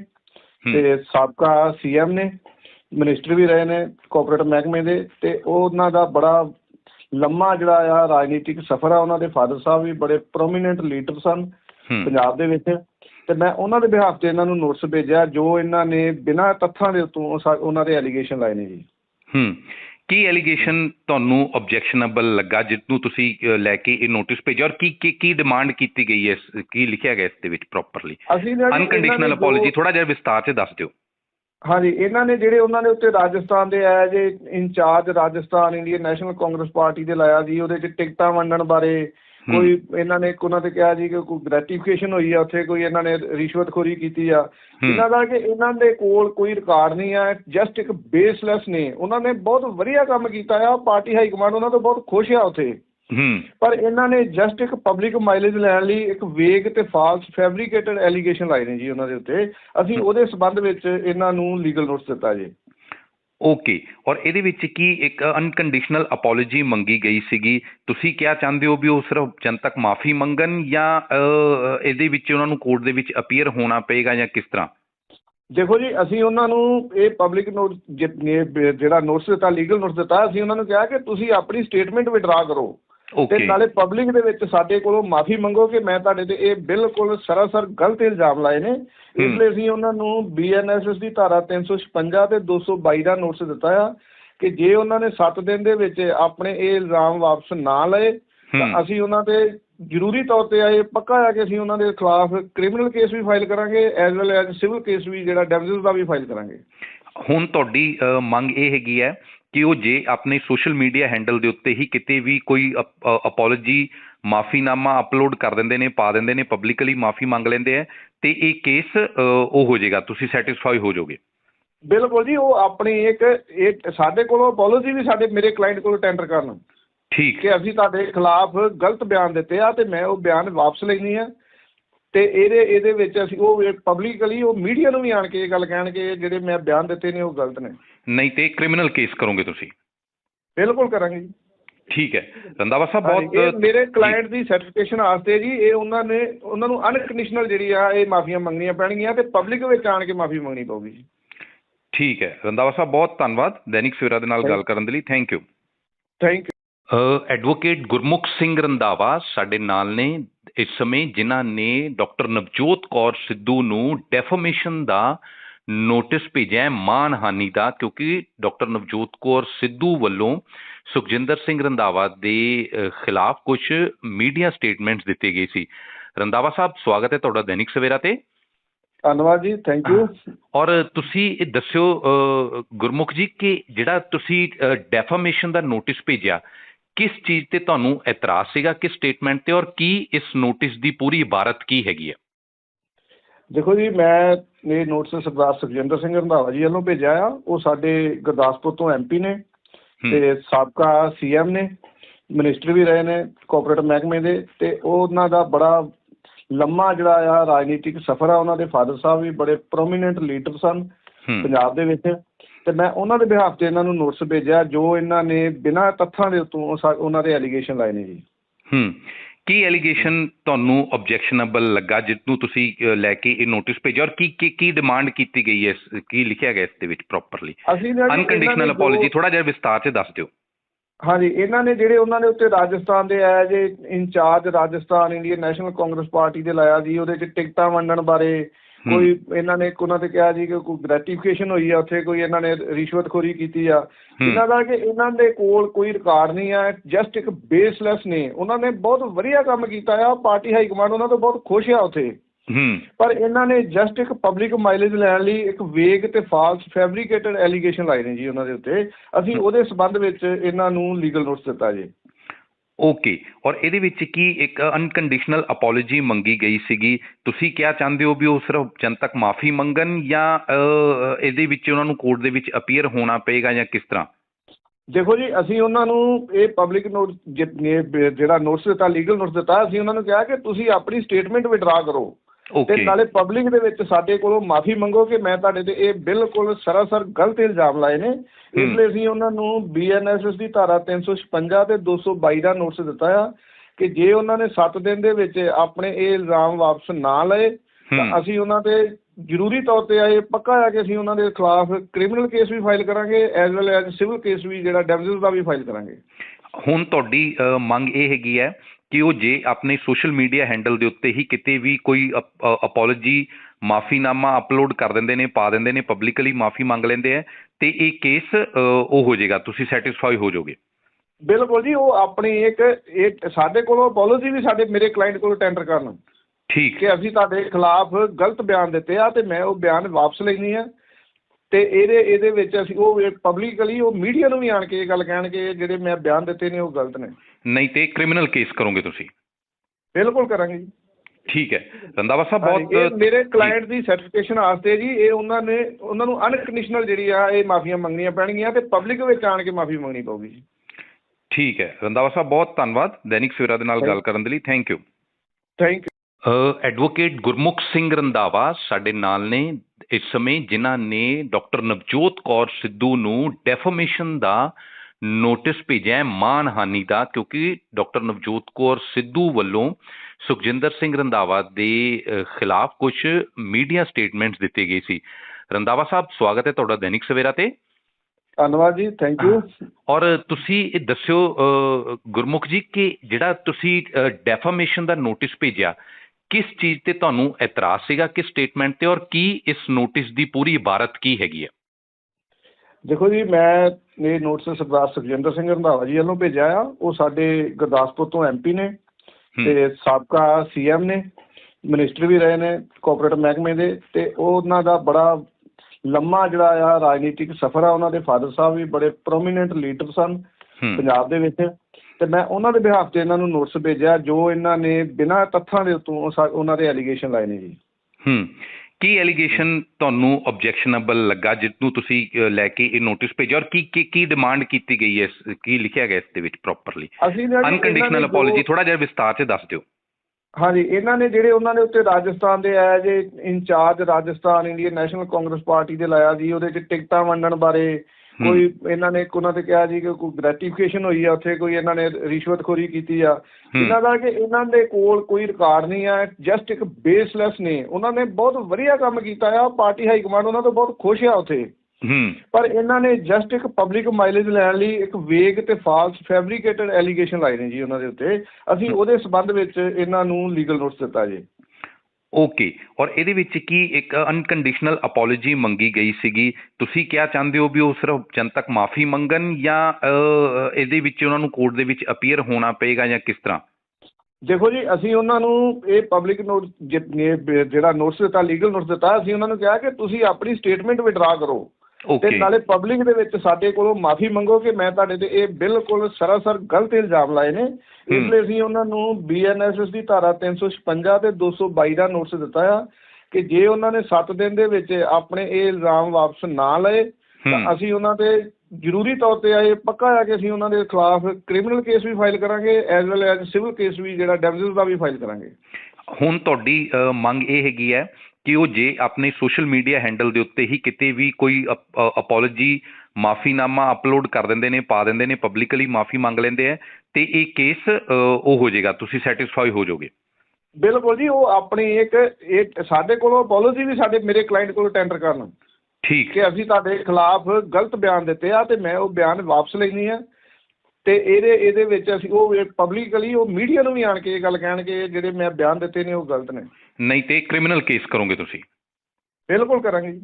ਤੇ ਸਾਬਕਾ ਸੀਐਮ ਨੇ ਮਿਨਿਸਟਰ ਵੀ ਰਹੇ ਨੇ ਕੋਆਪਰੇਟਿਵ ਮਹਿਕਮੇ ਦੇ ਤੇ ਉਹਨਾਂ ਦਾ ਬੜਾ ਲੰਮਾ ਜਿਹੜਾ ਆ ਰਾਜਨੀਤਿਕ ਸਫ਼ਰ ਆ ਉਹਨਾਂ ਦੇ ਫਾਦਰ ਸਾਹਿਬ ਵੀ ਬੜੇ ਪ੍ਰੋਮੀਨੈਂਟ ਲੀਡਰ ਸਨ ਪੰਜਾਬ ਦੇ ਵਿੱਚ। ਤੇ ਮੈਂ ਉਹਨਾਂ ਦੇ ਬਿਹਾਫ ਤੇ ਇਹਨਾਂ ਨੂੰ ਨੋਟਿਸ ਭੇਜਿਆ ਜੋ ਇਹਨਾਂ ਨੇ ਬਿਨਾਂ ਤੱਥਾਂ ਦੇ ਸਾ- ਉਹਨਾਂ ਦੇ ਐਲੀਗੇਸ਼ਨ ਲਾਏ ਨੇ ਜੀ। ਹੂੰ। ਕੀ ਐਲੀਗੇਸ਼ਨ ਤੁਹਾਨੂੰ ਆਬਜੈਕਸ਼ਨੇਬਲ ਲੱਗਾ ਜਿਸ ਨੂੰ ਤੁਸੀਂ ਲੈ ਕੇ ਇਹ ਨੋਟਿਸ ਭੇਜਿਆ ਔਰ ਕੀ ਕੀ ਕੀ ਡਿਮਾਂਡ ਕੀਤੀ ਗਈ ਹੈ ਕੀ ਲਿਖਿਆ ਗਿਆ ਇਸ ਦੇ ਵਿੱਚ ਪ੍ਰੋਪਰਲੀ ਅਨਕੰਡੀਸ਼ਨਲ ਅਪੋਲੋਜੀ ਥੋੜਾ ਜਿਹਾ ਵਿਸਤਾਰ 'ਚ ਦੱਸ ਦਿਓ। ਹਾਂਜੀ ਇਹਨਾਂ ਨੇ ਜਿਹੜੇ ਉਹਨਾਂ ਦੇ ਉੱਤੇ ਰਾਜਸਥਾਨ ਦੇ ਆਇਆ ਜੇ incharge Rajasthan Indian National Congress party ਦੇ ਲਾਇਆ ਜੀ ਉਹਦੇ 'ਚ ਟਿਕਟਾਂ ਵੰਡਣ ਬਾਰੇ ਕੋਈ ਇਹਨਾਂ ਨੇ ਉਹਨਾਂ ਤੇ ਕਿਹਾ ਜੀ ਕਿ ਕੋਈ ਗ੍ਰੈਟੀਫਿਕੇਸ਼ਨ ਹੋਈ ਆ ਉੱਥੇ ਕੋਈ ਇਹਨਾਂ ਨੇ ਰਿਸ਼ਵਤਖੋਰੀ ਕੀਤੀ ਆ। ਇਹਨਾਂ ਦਾ ਕਿ ਇਹਨਾਂ ਦੇ ਕੋਲ ਕੋਈ ਰਿਕਾਰਡ ਨਹੀਂ ਆ ਜਸਟ ਇੱਕ ਬੇਸਲੈਸ ਨੇ। ਉਹਨਾਂ ਨੇ ਬਹੁਤ ਵਧੀਆ ਕੰਮ ਕੀਤਾ ਆ ਪਾਰਟੀ ਹਾਈ ਕਮਾਂਡ ਉਹਨਾਂ ਤੋਂ ਬਹੁਤ ਖੁਸ਼ ਆ ਉੱਥੇ। ਪਰ ਇਹਨਾਂ ਨੇ ਜਸਟ ਇੱਕ ਪਬਲਿਕ ਮਾਈਲੇਜ ਲੈਣ ਲਈ ਇੱਕ ਵੇਗ ਤੇ ਫਾਲਸ ਫੈਬਰੀਕੇਟਡ ਐਲੀਗੇਸ਼ਨ ਲਾਏ ਨੇ ਜੀ ਉਹਨਾਂ ਦੇ ਉੱਤੇ। ਅਸੀਂ ਉਹਦੇ ਸਬੰਧ ਵਿੱਚ ਇਹਨਾਂ ਨੂੰ ਲੀਗਲ ਨੋਟਿਸ ਦਿੱਤਾ ਜੀ। ਓਕੇ। ਔਰ ਇਹਦੇ ਵਿੱਚ ਕੀ ਇੱਕ ਅਨਕੰਡੀਸ਼ਨਲ ਅਪੋਲੋਜੀ ਮੰਗੀ ਗਈ ਸੀਗੀ? ਤੁਸੀਂ ਕਿਹਾ ਚਾਹੁੰਦੇ ਹੋ ਵੀ ਉਹ ਸਿਰਫ ਜਨਤਕ ਮਾਫੀ ਮੰਗਣ ਜਾਂ ਇਹਦੇ ਵਿੱਚ ਉਹਨਾਂ ਨੂੰ ਕੋਰਟ ਦੇ ਵਿੱਚ ਅਪੀਅਰ ਹੋਣਾ ਪਏਗਾ ਜਾਂ ਕਿਸ ਤਰ੍ਹਾਂ? ਦੇਖੋ ਜੀ ਅਸੀਂ ਉਹਨਾਂ ਨੂੰ ਇਹ ਪਬਲਿਕ ਨੋਟ ਜਿਹੜਾ ਨੋਟਿਸ ਦਿੱਤਾ ਲੀਗਲ ਨੋਟਿਸ ਦਿੱਤਾ ਅਸੀਂ ਉਹਨਾਂ ਨੂੰ ਕਿਹਾ ਕਿ ਤੁਸੀਂ ਆਪਣੀ ਸਟੇਟਮੈਂਟ ਵਿਡਰਾ ਕਰੋ। ਤੇ ਨਾਲੇ ਪਬਲਿਕ ਦੇ ਵਿੱਚ ਸਾਡੇ ਕੋਲੋਂ ਮਾਫੀ ਮੰਗੋ ਕਿ ਮੈਂ ਤੁਹਾਡੇ ਤੇ ਇਹ ਬਿਲਕੁਲ ਸਰਾਸਰ ਗਲਤ ਇਲਜ਼ਾਮ ਲਾਏ ਨੇ। ਇਸ। ਲਈ ਅਸੀਂ ਉਹਨਾਂ ਨੂੰ ਬੀਐਨਐਸਐਸ ਦੀ ਧਾਰਾ 356 ਤੇ 222 ਦਾ ਨੋਟਿਸ ਦਿੱਤਾ ਆ ਕਿ ਜੇ ਉਹਨਾਂ ਨੇ 7 ਦਿਨ ਦੇ ਵਿੱਚ ਆਪਣੇ ਇਹ ਇਲਜ਼ਾਮ ਵਾਪਸ ਨਾ ਲਏ ਤਾਂ ਅਸੀਂ ਉਹਨਾਂ ਤੇ ਜ਼ਰੂਰੀ ਤੌਰ ਤੇ ਇਹ ਪੱਕਾ ਆ ਕਿ ਅਸੀਂ ਉਹਨਾਂ ਦੇ ਖਿਲਾਫ ਕ੍ਰਿਮੀਨਲ ਕੇਸ ਵੀ ਫਾਈਲ ਕਰਾਂਗੇ as well as civil case ਵੀ ਜਿਹੜਾ ਡੈਮੇਜਸ ਦਾ ਵੀ ਫਾਈਲ ਕਰਾਂਗੇ। ਹੁਣ ਤੁਹਾਡੀ ਮੰਗ ਇਹ ਹੈਗੀ ਹੈ ਕਿ ਉਹ ਜੇ ਆਪਣੇ ਸੋਸ਼ਲ ਮੀਡੀਆ ਹੈਂਡਲ ਦੇ ਉੱਤੇ ਹੀ ਕਿਤੇ ਵੀ ਕੋਈ ਅਪੋਲੋਜੀ ਮਾਫੀਨਾਮਾ ਅਪਲੋਡ ਕਰ ਦਿੰਦੇ ਨੇ ਪਾ ਦਿੰਦੇ ਨੇ ਪਬਲਿਕਲੀ ਮਾਫੀ ਮੰਗ ਲੈਂਦੇ ਆ ਤੇ ਇਹ ਕੇਸ ਉਹ ਹੋ ਜਾਏਗਾ ਤੁਸੀਂ ਸੈਟੀਸਫਾਈ ਹੋ ਜਾਓਗੇ। ਬਿਲਕੁਲ ਜੀ ਉਹ ਆਪਣੀ ਇੱਕ ਇਹ ਸਾਡੇ ਕੋਲੋਂ ਅਪੋਲੋਜੀ ਵੀ ਸਾਡੇ ਮੇਰੇ ਕਲਾਇੰਟ ਕੋਲ ਟੈਂਡਰ ਕਰਨ। ਠੀਕ। ਕਿ ਅਸੀਂ ਤੁਹਾਡੇ ਖਿਲਾਫ ਗਲਤ ਬਿਆਨ ਦਿੱਤੇ ਆ ਤੇ ਮੈਂ ਉਹ ਬਿਆਨ ਵਾਪਸ ਲੈਣੀ ਆ। ਤੇ ਇਹਦੇ ਇਹਦੇ ਵਿੱਚ ਅਸੀਂ ਉਹ ਪਬਲਿਕਲੀ ਉਹ ਮੀਡੀਆ ਨੂੰ ਵੀ ਆਣ ਕੇ ਇਹ ਗੱਲ ਕਹਿਣਗੇ ਜਿਹੜੇ ਮੈਂ ਬਿਆਨ ਦਿੱਤੇ ਨੇ ਉਹ ਗਲਤ ਨੇ। ਨਹੀਂ ਤੇ ਕ੍ਰਿਮੀਨਲ ਕੇਸ ਕਰੋਗੇ ਤੁਸੀਂ। ਬਿਲਕੁਲ ਕਰਾਂਗੇ ਜੀ। ਠੀਕ ਹੈ। ਰੰਦਾਵਾ ਸਾਹਿਬ ਬਹੁਤ ਮੇਰੇ ਕਲਾਇੰਟ ਦੀ ਸਰਟੀਫਿਕੇਸ਼ਨ ਵਾਸਤੇ ਜੀ ਇਹ ਉਹਨਾਂ ਨੇ ਉਹਨਾਂ ਨੂੰ ਅਨਕੰਡੀਸ਼ਨਲ ਜਿਹੜੀ ਆ ਇਹ ਮਾਫੀਆਂ ਮੰਗਣੀਆਂ ਪੈਣਗੀਆਂ ਤੇ ਪਬਲਿਕ ਵਿੱਚ ਆਣ ਕੇ ਮਾਫੀ ਮੰਗਣੀ ਪਊਗੀ ਜੀ। ਠੀਕ ਹੈ। ਰੰਦਾਵਾ ਸਾਹਿਬ ਬਹੁਤ ਧੰਨਵਾਦ ਦੈਨਿਕ ਸਵੇਰਾ ਦੇ ਨਾਲ ਗੱਲ ਕਰਨ ਦੇ ਲਈ। Thank you thank advocate Gurmukh Singh Randhawa ਸਾਡੇ ਨਾਲ ਨੇ ਇਸ ਸਮੇਂ ਜਿਨ੍ਹਾਂ ਨੇ ਡਾਕਟਰ ਨਵਜੋਤ ਕੌਰ ਸਿੱਧੂ ਨੂੰ ਡੈਫਾਮੇਸ਼ਨ ਦਾ ਨੋਟਿਸ ਭੇਜਿਆ ਹੈ ਮਾਨਹਾਨੀ ਦਾ ਕਿਉਂਕਿ ਡਾਕਟਰ ਨਵਜੋਤ ਕੌਰ ਸਿੱਧੂ ਵੱਲੋਂ ਸੁਖਜਿੰਦਰ ਸਿੰਘ ਰੰਦਾਵਾ ਦੇ ਖਿਲਾਫ ਕੁਝ ਮੀਡੀਆ ਸਟੇਟਮੈਂਟਸ ਦਿੱਤੇ ਗਏ ਸੀ। ਰੰਦਾਵਾ ਸਾਹਿਬ ਸਵਾਗਤ ਹੈ ਤੁਹਾਡਾ ਦੈਨਿਕ ਸਵੇਰਾ ਤੇ। ਧੰਨਵਾਦ ਜੀ ਥੈਂਕ ਯੂ ਔਰ ਤੁਸੀਂ ਇਹ ਦੱਸਿਓ ਗੁਰਮੁਖ ਜੀ ਕਿ ਜਿਹੜਾ ਤੁਸੀਂ ਡੈਫਾਮੇਸ਼ਨ ਦਾ ਨੋਟਿਸ ਭੇਜਿਆ ਕਿਸ ਚੀਜ਼ ਤੇ ਤੁਹਾਨੂੰ ਇਤਰਾਜ਼ ਸੀਗਾ ਕਿਸ ਸਟੇਟਮੈਂਟ ਤੇ ਔਰ ਕੀ ਇਸ ਨੋਟਿਸ ਦੀ ਪੂਰੀ ਇਬਾਰਤ ਕੀ ਹੈਗੀ ਹੈ? ਦੇਖੋ ਜੀ ਮੈਂ ਇਹ ਨੋਟਿਸ ਸਰਦਾਰ ਸੁਖਜਿੰਦਰ ਸਿੰਘ ਰੰਧਾਵਾ ਜੀ ਵੱਲੋਂ ਭੇਜਿਆ ਆ। ਉਹ ਸਾਡੇ ਗੁਰਦਾਸਪੁਰ ਤੋਂ ਐਮਪੀ ਨੇ ਤੇ ਸਾਬਕਾ ਸੀਐਮ ਨੇ ਮਿਨਿਸਟਰ ਵੀ ਰਹੇ ਨੇ ਕੋਆਪਰੇਟਿਵ ਮਹਿਕਮੇ ਦੇ ਤੇ ਉਹਨਾਂ ਦਾ ਬੜਾ ਲੰਮਾ ਜਿਹੜਾ ਆ ਰਾਜਨੀਤਿਕ ਸਫ਼ਰ ਆ ਉਹਨਾਂ ਦੇ ਫਾਦਰ ਸਾਹਿਬ ਵੀ ਬੜੇ ਪ੍ਰੋਮੀਨੈਂਟ ਲੀਡਰ ਸਨ ਪੰਜਾਬ ਦੇ ਵਿੱਚ। ਤੇ ਮੈਂ ਉਹਨਾਂ ਦੇ ਬਿਹਾਫ ਤੇ ਇਹਨਾਂ ਨੂੰ ਨੋਟਿਸ ਭੇਜਿਆ ਜੋ ਇਹਨਾਂ ਨੇ ਬਿਨਾਂ ਤੱਥਾਂ ਦੇ ਉੱਤੋਂ ਸਾ- ਉਹਨਾਂ ਦੇ ਐਲੀਗੇਸ਼ਨ ਲਾਏ ਨੇ ਜੀ। ਹੂੰ। ਕੀ ਐਲੀਗੇਸ਼ਨ ਤੁਹਾਨੂੰ ਆਬਜੈਕਸ਼ਨੇਬਲ ਲੱਗਾ ਜਿਸ ਨੂੰ ਤੁਸੀਂ ਲੈ ਕੇ ਇਹ ਨੋਟਿਸ ਭੇਜਿਆ ਔਰ ਕੀ ਕੀ ਕੀ ਡਿਮਾਂਡ ਕੀਤੀ ਗਈ ਹੈ ਇਸ- ਕੀ ਲਿਖਿਆ ਗਿਆ ਇਸ ਦੇ ਵਿੱਚ ਪ੍ਰੋਪਰਲੀ ਅਸੀਂ ਨਾ ਜੀ ਇਹਨਾਂ ਅਨਕੰਡੀਸ਼ਨਲ ਨੇ ਅਪੋਲੋਜੀ ਜੋ- ਥੋੜਾ ਜਿਹਾ ਵਿਸਤਾਰ 'ਚ ਦੱਸ ਦਿਓ ਹਾਂਜੀ ਇਹਨਾਂ ਨੇ ਜਿਹੜੇ ਉਹਨਾਂ ਦੇ ਉੱਤੇ ਰਾਜਸਥਾਨ ਦੇ ਆਇਆ ਜੇ incharge Rajasthan Indian National Congress party ਦੇ ਲਾਇਆ ਜੀ ਉਹਦੇ 'ਚ ਟਿਕਟਾਂ ਵੰਡਣ ਬਾਰੇ। ਕੋਈ ਇਹਨਾਂ ਨੇ ਉਹਨਾਂ ਤੇ ਕਿਹਾ ਜੀ ਕਿ ਕੋਈ ਗ੍ਰੈਟੀਫਿਕੇਸ਼ਨ ਹੋਈ ਆ ਉੱਥੇ ਕੋਈ ਇਹਨਾਂ ਨੇ ਰਿਸ਼ਵਤਖੋਰੀ ਕੀਤੀ ਆ। ਇਹਨਾਂ ਦਾ ਕਿ ਇਹਨਾਂ ਦੇ ਕੋਲ ਕੋਈ ਰਿਕਾਰਡ ਨਹੀਂ ਆ ਜਸਟ ਇੱਕ ਬੇਸਲੈਸ ਨੇ। ਉਹਨਾਂ ਨੇ ਬਹੁਤ ਵਧੀਆ ਕੰਮ ਕੀਤਾ ਆ ਪਾਰਟੀ ਹਾਈ ਕਮਾਂਡ ਉਹਨਾਂ ਤੋਂ ਬਹੁਤ ਖੁਸ਼ ਆ ਉੱਥੇ। ਹੂੰ। ਪਰ ਇਹਨਾਂ ਨੇ ਜਸਟ ਇੱਕ ਪਬਲਿਕ ਮਾਈਲੇਜ ਲੈਣ ਲਈ ਇੱਕ ਵੇਗ ਤੇ ਫਾਲਸ ਫੈਬਰੀਕੇਟਡ ਐਲੀਗੇਸ਼ਨ ਲਾਏ ਨੇ ਜੀ ਉਹਨਾਂ ਦੇ ਉੱਤੇ। ਅਸੀਂ ਉਹਦੇ ਸਬੰਧ ਵਿੱਚ ਇਹਨਾਂ ਨੂੰ ਲੀਗਲ ਨੋਟਿਸ ਦਿੱਤਾ ਜੀ। ਓਕੇ ਔਰ ਇਹਦੇ ਵਿੱਚ ਕੀ ਇੱਕ ਅਨਕੰਡੀਸ਼ਨਲ ਅਪੋਲੋਜੀ ਮੰਗੀ ਗਈ ਸੀਗੀ? ਤੁਸੀਂ ਕਿਹਾ ਚਾਹੁੰਦੇ ਹੋ ਵੀ ਉਹ ਸਿਰਫ ਜਨਤਕ ਮਾਫੀ ਮੰਗਣ ਜਾਂ ਇਹਦੇ ਵਿੱਚ ਉਹਨਾਂ ਨੂੰ ਕੋਰਟ ਦੇ ਵਿੱਚ ਅਪੀਅਰ ਹੋਣਾ ਪਏਗਾ ਜਾਂ ਕਿਸ ਤਰ੍ਹਾਂ? ਦੇਖੋ ਜੀ, ਅਸੀਂ ਉਹਨਾਂ ਨੂੰ ਇਹ ਪਬਲਿਕ ਨੋਟ ਜਿਹੜਾ ਨੋਟਿਸ ਦਿੱਤਾ ਲੀਗਲ ਨੋਟਿਸ ਦਿੱਤਾ, ਅਸੀਂ ਉਹਨਾਂ ਨੂੰ ਕਿਹਾ ਕਿ ਤੁਸੀਂ ਆਪਣੀ ਸਟੇਟਮੈਂਟ ਵਿਡਰਾ ਕਰੋ। ਤੇ ਨਾਲੇ ਪਬਲਿਕ ਦੇ ਵਿੱਚ ਸਾਡੇ ਕੋਲੋਂ ਮਾਫੀ ਮੰਗੋ ਕਿ ਮੈਂ ਤੁਹਾਡੇ ਤੇ ਇਹ ਬਿਲਕੁਲ ਸਰਾਸਰ ਗਲਤ ਇਲਜ਼ਾਮ ਲਾਏ ਨੇ। ਇਸ। ਲਈ ਅਸੀਂ ਉਹਨਾਂ ਨੂੰ ਬੀਐਨਐਸਐਸ ਦੀ ਧਾਰਾ 356 ਤੇ 222 ਦਾ ਨੋਟਿਸ ਦਿੱਤਾ ਆ ਕਿ ਜੇ ਉਹਨਾਂ ਨੇ 7 ਦਿਨ ਦੇ ਵਿੱਚ ਆਪਣੇ ਇਹ ਇਲਜ਼ਾਮ ਵਾਪਸ ਨਾ ਲਏ ਤਾਂ ਅਸੀਂ ਉਹਨਾਂ ਤੇ ਜ਼ਰੂਰੀ ਤੌਰ ਤੇ ਇਹ ਪੱਕਾ ਆ ਕਿ ਅਸੀਂ ਉਹਨਾਂ ਦੇ ਖਿਲਾਫ ਕ੍ਰਿਮੀਨਲ ਕੇਸ ਵੀ ਫਾਈਲ ਕਰਾਂਗੇ as well as civil case ਵੀ ਜਿਹੜਾ ਡੈਮੇਜਸ ਦਾ ਵੀ ਫਾਈਲ ਕਰਾਂਗੇ। ਹੁਣ ਤੁਹਾਡੀ ਮੰਗ ਇਹ ਹੈਗੀ ਹੈ ਕਿ ਉਹ ਜੇ ਆਪਣੇ ਸੋਸ਼ਲ ਮੀਡੀਆ ਹੈਂਡਲ ਦੇ ਉੱਤੇ ਹੀ ਕਿਤੇ ਵੀ ਕੋਈ ਅਪੋਲੋਜੀ ਮਾਫੀਨਾਮਾ ਅਪਲੋਡ ਕਰ ਦਿੰਦੇ ਨੇ ਪਾ ਦਿੰਦੇ ਨੇ ਪਬਲਿਕਲੀ ਮਾਫੀ ਮੰਗ ਲੈਂਦੇ ਆ ਤੇ ਇਹ ਕੇਸ ਉਹ ਹੋ ਜਾਏਗਾ ਤੁਸੀਂ ਸੈਟੀਸਫਾਈ ਹੋ ਜਾਓਗੇ। ਬਿਲਕੁਲ ਜੀ ਉਹ ਆਪਣੀ ਇੱਕ ਇਹ ਸਾਡੇ ਕੋਲੋਂ ਪੋਲਿਸੀ ਵੀ ਸਾਡੇ ਮੇਰੇ ਕਲਾਇੰਟ ਕੋਲ ਟੈਂਡਰ ਕਰਨ। ਠੀਕ। ਕਿ ਅਸੀਂ ਤੁਹਾਡੇ ਖਿਲਾਫ ਗਲਤ ਬਿਆਨ ਦਿੱਤੇ ਆ ਤੇ ਮੈਂ ਉਹ ਬਿਆਨ ਵਾਪਸ ਲੈਣੀ ਆ। ਤੇ ਇਹਦੇ ਇਹਦੇ ਵਿੱਚ ਅਸੀਂ ਉਹ ਪਬਲਿਕਲੀ ਉਹ ਮੀਡੀਆ ਨੂੰ ਵੀ ਆਣ ਕੇ ਇਹ ਗੱਲ ਕਹਿਣਗੇ ਜਿਹੜੇ ਮੈਂ ਬਿਆਨ ਦਿੱਤੇ ਨੇ ਉਹ ਗਲਤ ਨੇ। ਨਹੀਂ ਤੇ ਕ੍ਰਿਮੀਨਲ ਕੇਸ ਕਰੋਗੇ ਤੁਸੀਂ। ਬਿਲਕੁਲ ਕਰਾਂਗੇ ਜੀ। ਠੀਕ ਹੈ। ਰੰਦਾਵਾ ਸਾਹਿਬ ਬਹੁਤ ਮੇਰੇ ਕਲਾਇੰਟ ਦੀ ਸਰਟੀਫਿਕੇਸ਼ਨ ਵਾਸਤੇ ਜੀ ਇਹ ਉਹਨਾਂ ਨੇ ਉਹਨਾਂ ਨੂੰ ਅਨਕੰਡੀਸ਼ਨਲ ਜਿਹੜੀ ਆ ਇਹ ਮਾਫੀਆਂ ਮੰਗਣੀਆਂ ਪੈਣਗੀਆਂ ਤੇ ਪਬਲਿਕ ਵਿੱਚ ਆਣ ਕੇ ਮਾਫੀ ਮੰਗਣੀ ਪਊਗੀ ਜੀ। ਠੀਕ ਹੈ। ਰੰਦਾਵਾ ਸਾਹਿਬ ਬਹੁਤ ਧੰਨਵਾਦ ਦੈਨਿਕ ਸਵੇਰਾ ਦੇ ਨਾਲ ਗੱਲ ਕਰਨ ਦੇ ਲਈ। Thank you thank you advocate Gurmukh Singh Randhawa ਸਾਡੇ ਨਾਲ ਨੇ ਇਸ ਸਮੇਂ ਜਿਨ੍ਹਾਂ ਨੇ ਡਾਕਟਰ ਨਵਜੋਤ ਕੌਰ ਸਿੱਧੂ ਨੂੰ ਡੈਫਾਮੇਸ਼ਨ ਦਾ ਨੋਟਿਸ ਭੇਜਿਆ ਹੈ ਮਾਨਹਾਨੀ ਦਾ ਕਿਉਂਕਿ ਡਾਕਟਰ ਨਵਜੋਤ ਕੌਰ ਸਿੱਧੂ ਵੱਲੋਂ ਸੁਖਜਿੰਦਰ ਸਿੰਘ ਰੰਦਾਵਾ ਦੇ ਖਿਲਾਫ ਕੁਝ ਮੀਡੀਆ ਸਟੇਟਮੈਂਟਸ ਦਿੱਤੇ ਗਏ ਸੀ। ਰੰਦਾਵਾ ਸਾਹਿਬ ਸਵਾਗਤ ਹੈ ਤੁਹਾਡਾ ਦੈਨਿਕ ਸਵੇਰਾ ਤੇ। ਧੰਨਵਾਦ ਜੀ ਥੈਂਕ ਯੂ ਔਰ ਤੁਸੀਂ ਇਹ ਦੱਸਿਓ ਗੁਰਮੁਖ ਜੀ ਕਿ ਜਿਹੜਾ ਤੁਸੀਂ ਡੈਫਾਮੇਸ਼ਨ ਦਾ ਨੋਟਿਸ ਭੇਜਿਆ ਕਿਸ ਚੀਜ਼ ਤੇ ਤੁਹਾਨੂੰ ਇਤਰਾਜ਼ ਸੀਗਾ ਕਿਸ ਸਟੇਟਮੈਂਟ ਤੇ ਔਰ ਕੀ ਇਸ ਨੋਟਿਸ ਦੀ ਪੂਰੀ ਇਬਾਰਤ ਕੀ ਹੈਗੀ ਹੈ? ਦੇਖੋ ਜੀ ਮੈਂ ਇਹ ਨੋਟਿਸ ਸਰਦਾਰ ਸੁਖਜਿੰਦਰ ਸਿੰਘ ਰੰਧਾਵਾ ਜੀ ਵੱਲੋਂ ਭੇਜਿਆ ਆ। ਉਹ ਸਾਡੇ ਗੁਰਦਾਸਪੁਰ ਤੋਂ ਐਮਪੀ ਨੇ ਤੇ ਸਾਬਕਾ ਸੀਐਮ ਨੇ ਮਿਨਿਸਟਰ ਵੀ ਰਹੇ ਨੇ ਕੋਆਪਰੇਟ ਮਹਿਕਮੇ ਦੇ ਤੇ ਉਹਨਾਂ ਦਾ ਬੜਾ ਲੰਮਾ ਜਿਹੜਾ ਆ ਰਾਜਨੀਤਿਕ ਸਫ਼ਰ ਆ ਉਹਨਾਂ ਦੇ ਫਾਦਰ ਸਾਹਿਬ ਵੀ ਬੜੇ ਪ੍ਰੋਮੀਨੈਂਟ ਲੀਡਰ ਸਨ ਪੰਜਾਬ ਦੇ ਵਿੱਚ। ਤੇ ਮੈਂ ਉਹਨਾਂ ਦੇ ਬਿਹਾਫ ਤੇ ਇਹਨਾਂ ਨੂੰ ਨੋਟਿਸ ਭੇਜਿਆ ਜੋ ਇਹਨਾਂ ਨੇ ਬਿਨਾਂ ਤੱਥਾਂ ਦੇ ਉੱਤੋਂ ਸਾ- ਉਹਨਾਂ ਦੇ ਐਲੀਗੇਸ਼ਨ ਲਾਏ ਨੇ ਜੀ। ਹੂੰ। ਕੀ ਐਲੀਗੇਸ਼ਨ ਤੁਹਾਨੂੰ ਆਬਜੈਕਸ਼ਨੇਬਲ ਲੱਗਾ ਜਿਸ ਤੁਸੀਂ ਲੈ ਕੇ ਇਹ ਨੋਟਿਸ ਭੇਜਿਆ? ਔਰ ਕੀ ਕੀ ਕੀ ਡਿਮਾਂਡ ਕੀਤੀ ਗਈ ਹੈ ਕੀ ਲਿਖਿਆ ਗਿਆ ਇਸ ਦੇ ਵਿੱਚ ਪ੍ਰੋਪਰਲੀ ਅਨਕੰਡੀਸ਼ਨਲ ਅਪੋਲੋਜੀ ਥੋੜਾ ਜਿਹਾ ਵਿਸਤਾਰ 'ਚ ਦੱਸ ਦਿਓ। ਹਾਂਜੀ ਇਹਨਾਂ ਨੇ ਜਿਹੜੇ ਉਹਨਾਂ ਦੇ ਉੱਤੇ ਰਾਜਸਥਾਨ ਦੇ ਆਇਆ ਜੇ incharge Rajasthan Indian National Congress party ਦੇ ਲਾਇਆ ਜੀ ਉਹਦੇ ਚ ਟਿਕਟਾਂ ਵੰਡਣ ਬਾਰੇ ਕੋਈ ਇਹਨਾਂ ਨੇ ਉਹਨਾਂ ਤੇ ਕਿਹਾ ਜੀ ਕਿ ਕੋਈ ਗ੍ਰੈਟੀਫਿਕੇਸ਼ਨ ਹੋਈ ਆ ਉੱਥੇ ਕੋਈ ਇਹਨਾਂ ਨੇ ਰਿਸ਼ਵਤਖੋਰੀ ਕੀਤੀ ਆ। ਇਹਨਾਂ ਦਾ ਕਿ ਇਹਨਾਂ ਦੇ ਕੋਲ ਕੋਈ ਰਿਕਾਰਡ ਨਹੀਂ ਆ ਜਸਟ ਇੱਕ ਬੇਸਲੈਸ ਨੇ। ਉਹਨਾਂ ਨੇ ਬਹੁਤ ਵਧੀਆ ਕੰਮ ਕੀਤਾ ਆ ਪਾਰਟੀ ਹਾਈ ਕਮਾਂਡ ਉਹਨਾਂ ਤੋਂ ਬਹੁਤ ਖੁਸ਼ ਆ ਉੱਥੇ। ਪਰ ਇਹਨਾਂ ਨੇ ਜਸਟ ਇੱਕ ਪਬਲਿਕ ਮਾਈਲੇਜ ਲੈਣ ਲਈ ਇੱਕ ਵੇਗ ਤੇ ਫਾਲਸ ਫੈਬਰੀਕੇਟਡ ਐਲੀਗੇਸ਼ਨ ਲਾਏ ਨੇ ਜੀ ਉਹਨਾਂ ਦੇ ਉੱਤੇ। ਅਸੀਂ ਉਹਦੇ ਸਬੰਧ ਵਿੱਚ ਇਹਨਾਂ ਨੂੰ ਲੀਗਲ ਨੋਟਿਸ ਦਿੱਤਾ ਜੀ। ਓਕੇ ਔਰ ਇਹਦੇ ਵਿੱਚ ਕੀ ਇੱਕ ਅਨਕੰਡੀਸ਼ਨਲ ਅਪੋਲੋਜੀ ਮੰਗੀ ਗਈ ਸੀਗੀ? ਤੁਸੀਂ ਕਿਹਾ ਚਾਹੁੰਦੇ ਹੋ ਵੀ ਉਹ ਸਿਰਫ ਜਨਤਕ ਮਾਫੀ ਮੰਗਣ ਜਾਂ ਇਹਦੇ ਵਿੱਚ ਉਹਨਾਂ ਨੂੰ ਕੋਰਟ ਦੇ ਵਿੱਚ ਅਪੀਅਰ ਹੋਣਾ ਪਏਗਾ ਜਾਂ ਕਿਸ ਤਰ੍ਹਾਂ? ਦੇਖੋ ਜੀ, ਅਸੀਂ ਉਹਨਾਂ ਨੂੰ ਇਹ ਪਬਲਿਕ ਨੋਟ ਜਿਹੜਾ ਨੋਟਿਸ ਦਿੱਤਾ ਲੀਗਲ ਨੋਟਿਸ ਦਿੱਤਾ, ਅਸੀਂ ਉਹਨਾਂ ਨੂੰ ਕਿਹਾ ਕਿ ਤੁਸੀਂ ਆਪਣੀ ਸਟੇਟਮੈਂਟ ਵਿਡਰਾ ਕਰੋ। ਤੇ ਨਾਲੇ ਪਬਲਿਕ ਦੇ ਵਿੱਚ ਸਾਡੇ ਕੋਲੋਂ ਮਾਫੀ ਮੰਗੋ ਕਿ ਮੈਂ ਤੁਹਾਡੇ ਤੇ ਇਹ ਬਿਲਕੁਲ ਸਰਾਸਰ ਗਲਤ ਇਲਜ਼ਾਮ ਲਾਏ ਨੇ। ਇਸ। ਲਈ ਅਸੀਂ ਉਹਨਾਂ ਨੂੰ ਬੀਐਨਐਸਐਸ ਦੀ ਧਾਰਾ 356 ਤੇ 222 ਦਾ ਨੋਟਿਸ ਦਿੱਤਾ ਆ ਕਿ ਜੇ ਉਹਨਾਂ ਨੇ 7 ਦਿਨ ਦੇ ਵਿੱਚ ਆਪਣੇ ਇਹ ਇਲਜ਼ਾਮ ਵਾਪਸ ਨਾ ਲਏ ਤਾਂ ਅਸੀਂ ਉਹਨਾਂ ਤੇ ਜ਼ਰੂਰੀ ਤੌਰ ਤੇ ਇਹ ਪੱਕਾ ਆ ਕਿ ਅਸੀਂ ਉਹਨਾਂ ਦੇ ਖਿਲਾਫ ਕ੍ਰਿਮੀਨਲ ਕੇਸ ਵੀ ਫਾਈਲ ਕਰਾਂਗੇ as well as civil case ਵੀ ਜਿਹੜਾ ਡੈਮੇਜਸ ਦਾ ਵੀ ਫਾਈਲ ਕਰਾਂਗੇ। ਹੁਣ ਤੁਹਾਡੀ ਮੰਗ ਇਹ ਹੈਗੀ ਹੈ ਕਿ ਉਹ ਜੇ ਆਪਣੇ ਸੋਸ਼ਲ ਮੀਡੀਆ ਹੈਂਡਲ ਦੇ ਉੱਤੇ ਹੀ ਕਿਤੇ ਵੀ ਕੋਈ ਅਪੋਲੋਜੀ ਮਾਫੀਨਾਮਾ ਅਪਲੋਡ ਕਰ ਦਿੰਦੇ ਨੇ ਪਾ ਦਿੰਦੇ ਨੇ ਪਬਲਿਕਲੀ ਮਾਫੀ ਮੰਗ ਲੈਂਦੇ ਆ ਤੇ ਇਹ ਕੇਸ ਉਹ ਹੋ ਜਾਏਗਾ ਤੁਸੀਂ ਸੈਟੀਸਫਾਈ ਹੋ ਜਾਓਗੇ। ਬਿਲਕੁਲ ਜੀ ਉਹ ਆਪਣੀ ਇੱਕ ਇਹ ਸਾਡੇ ਕੋਲੋਂ ਪੋਲਿਸੀ ਵੀ ਸਾਡੇ ਮੇਰੇ ਕਲਾਇੰਟ ਕੋਲ ਟੈਂਡਰ ਕਰਨ। ਠੀਕ। ਕਿ ਅਸੀਂ ਤੁਹਾਡੇ ਖਿਲਾਫ ਗਲਤ ਬਿਆਨ ਦਿੱਤੇ ਆ ਤੇ ਮੈਂ ਉਹ ਬਿਆਨ ਵਾਪਸ ਲੈਣੀ ਆ। ਤੇ ਇਹਦੇ ਇਹਦੇ ਵਿੱਚ ਅਸੀਂ ਉਹ ਪਬਲਿਕਲੀ ਉਹ ਮੀਡੀਆ ਨੂੰ ਵੀ ਆਣ ਕੇ ਇਹ ਗੱਲ ਕਹਿਣਗੇ ਜਿਹੜੇ ਮੈਂ ਬਿਆਨ ਦਿੱਤੇ ਨੇ ਉਹ ਗਲਤ ਨੇ। ਨਹੀਂ ਤੇ ਕ੍ਰਿਮੀਨਲ ਕੇਸ ਕਰੋਗੇ ਤੁਸੀਂ। ਬਿਲਕੁਲ ਕਰਾਂਗੇ ਜੀ।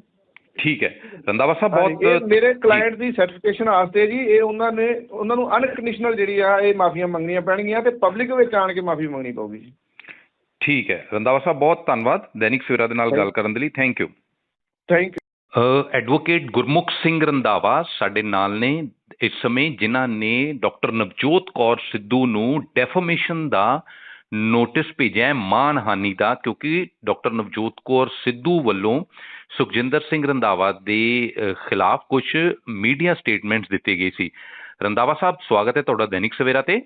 ਠੀਕ ਹੈ। ਰੰਦਾਵਾ ਸਾਹਿਬ ਬਹੁਤ ਮੇਰੇ ਕਲਾਇੰਟ ਦੀ ਸਰਟੀਫਿਕੇਸ਼ਨ ਵਾਸਤੇ ਜੀ ਇਹ ਉਹਨਾਂ ਨੇ ਉਹਨਾਂ ਨੂੰ ਅਨਕੰਡੀਸ਼ਨਲ ਜਿਹੜੀ ਆ ਇਹ ਮਾਫੀਆਂ ਮੰਗਣੀਆਂ ਪੈਣਗੀਆਂ ਤੇ ਪਬਲਿਕ ਵਿੱਚ ਆਣ ਕੇ ਮਾਫੀ ਮੰਗਣੀ ਪਊਗੀ ਜੀ। ਠੀਕ ਹੈ। ਰੰਦਾਵਾ ਸਾਹਿਬ ਬਹੁਤ ਧੰਨਵਾਦ। ਦੈਨਿਕ ਸਵੇਰਾ ਦੇ ਨਾਲ ਗੱਲ ਕਰਨ ਦੇ ਲਈ। Thank you thank you advocate Gurmukh Singh Randhawa ਸਾਡੇ ਨਾਲ ਨੇ ਇਸ ਸਮੇਂ ਜਿਨ੍ਹਾਂ ਨੇ ਡਾਕਟਰ ਨਵਜੋਤ ਕੌਰ ਸਿੱਧੂ ਨੂੰ ਡੈਫਾਮੇਸ਼ਨ ਦਾ ਨੋਟਿਸ ਭੇਜਿਆ ਹੈ ਮਾਨਹਾਨੀ ਦਾ ਕਿਉਂਕਿ ਡਾਕਟਰ ਨਵਜੋਤ ਕੌਰ ਸਿੱਧੂ ਵੱਲੋਂ ਸੁਖਜਿੰਦਰ ਸਿੰਘ ਰੰਦਾਵਾ ਦੇ ਖਿਲਾਫ ਕੁਝ ਮੀਡੀਆ ਸਟੇਟਮੈਂਟਸ ਦਿੱਤੇ ਗਏ ਸੀ। ਰੰਦਾਵਾ ਸਾਹਿਬ ਸਵਾਗਤ ਹੈ ਤੁਹਾਡਾ ਦੈਨਿਕ ਸਵੇਰਾ ਤੇ।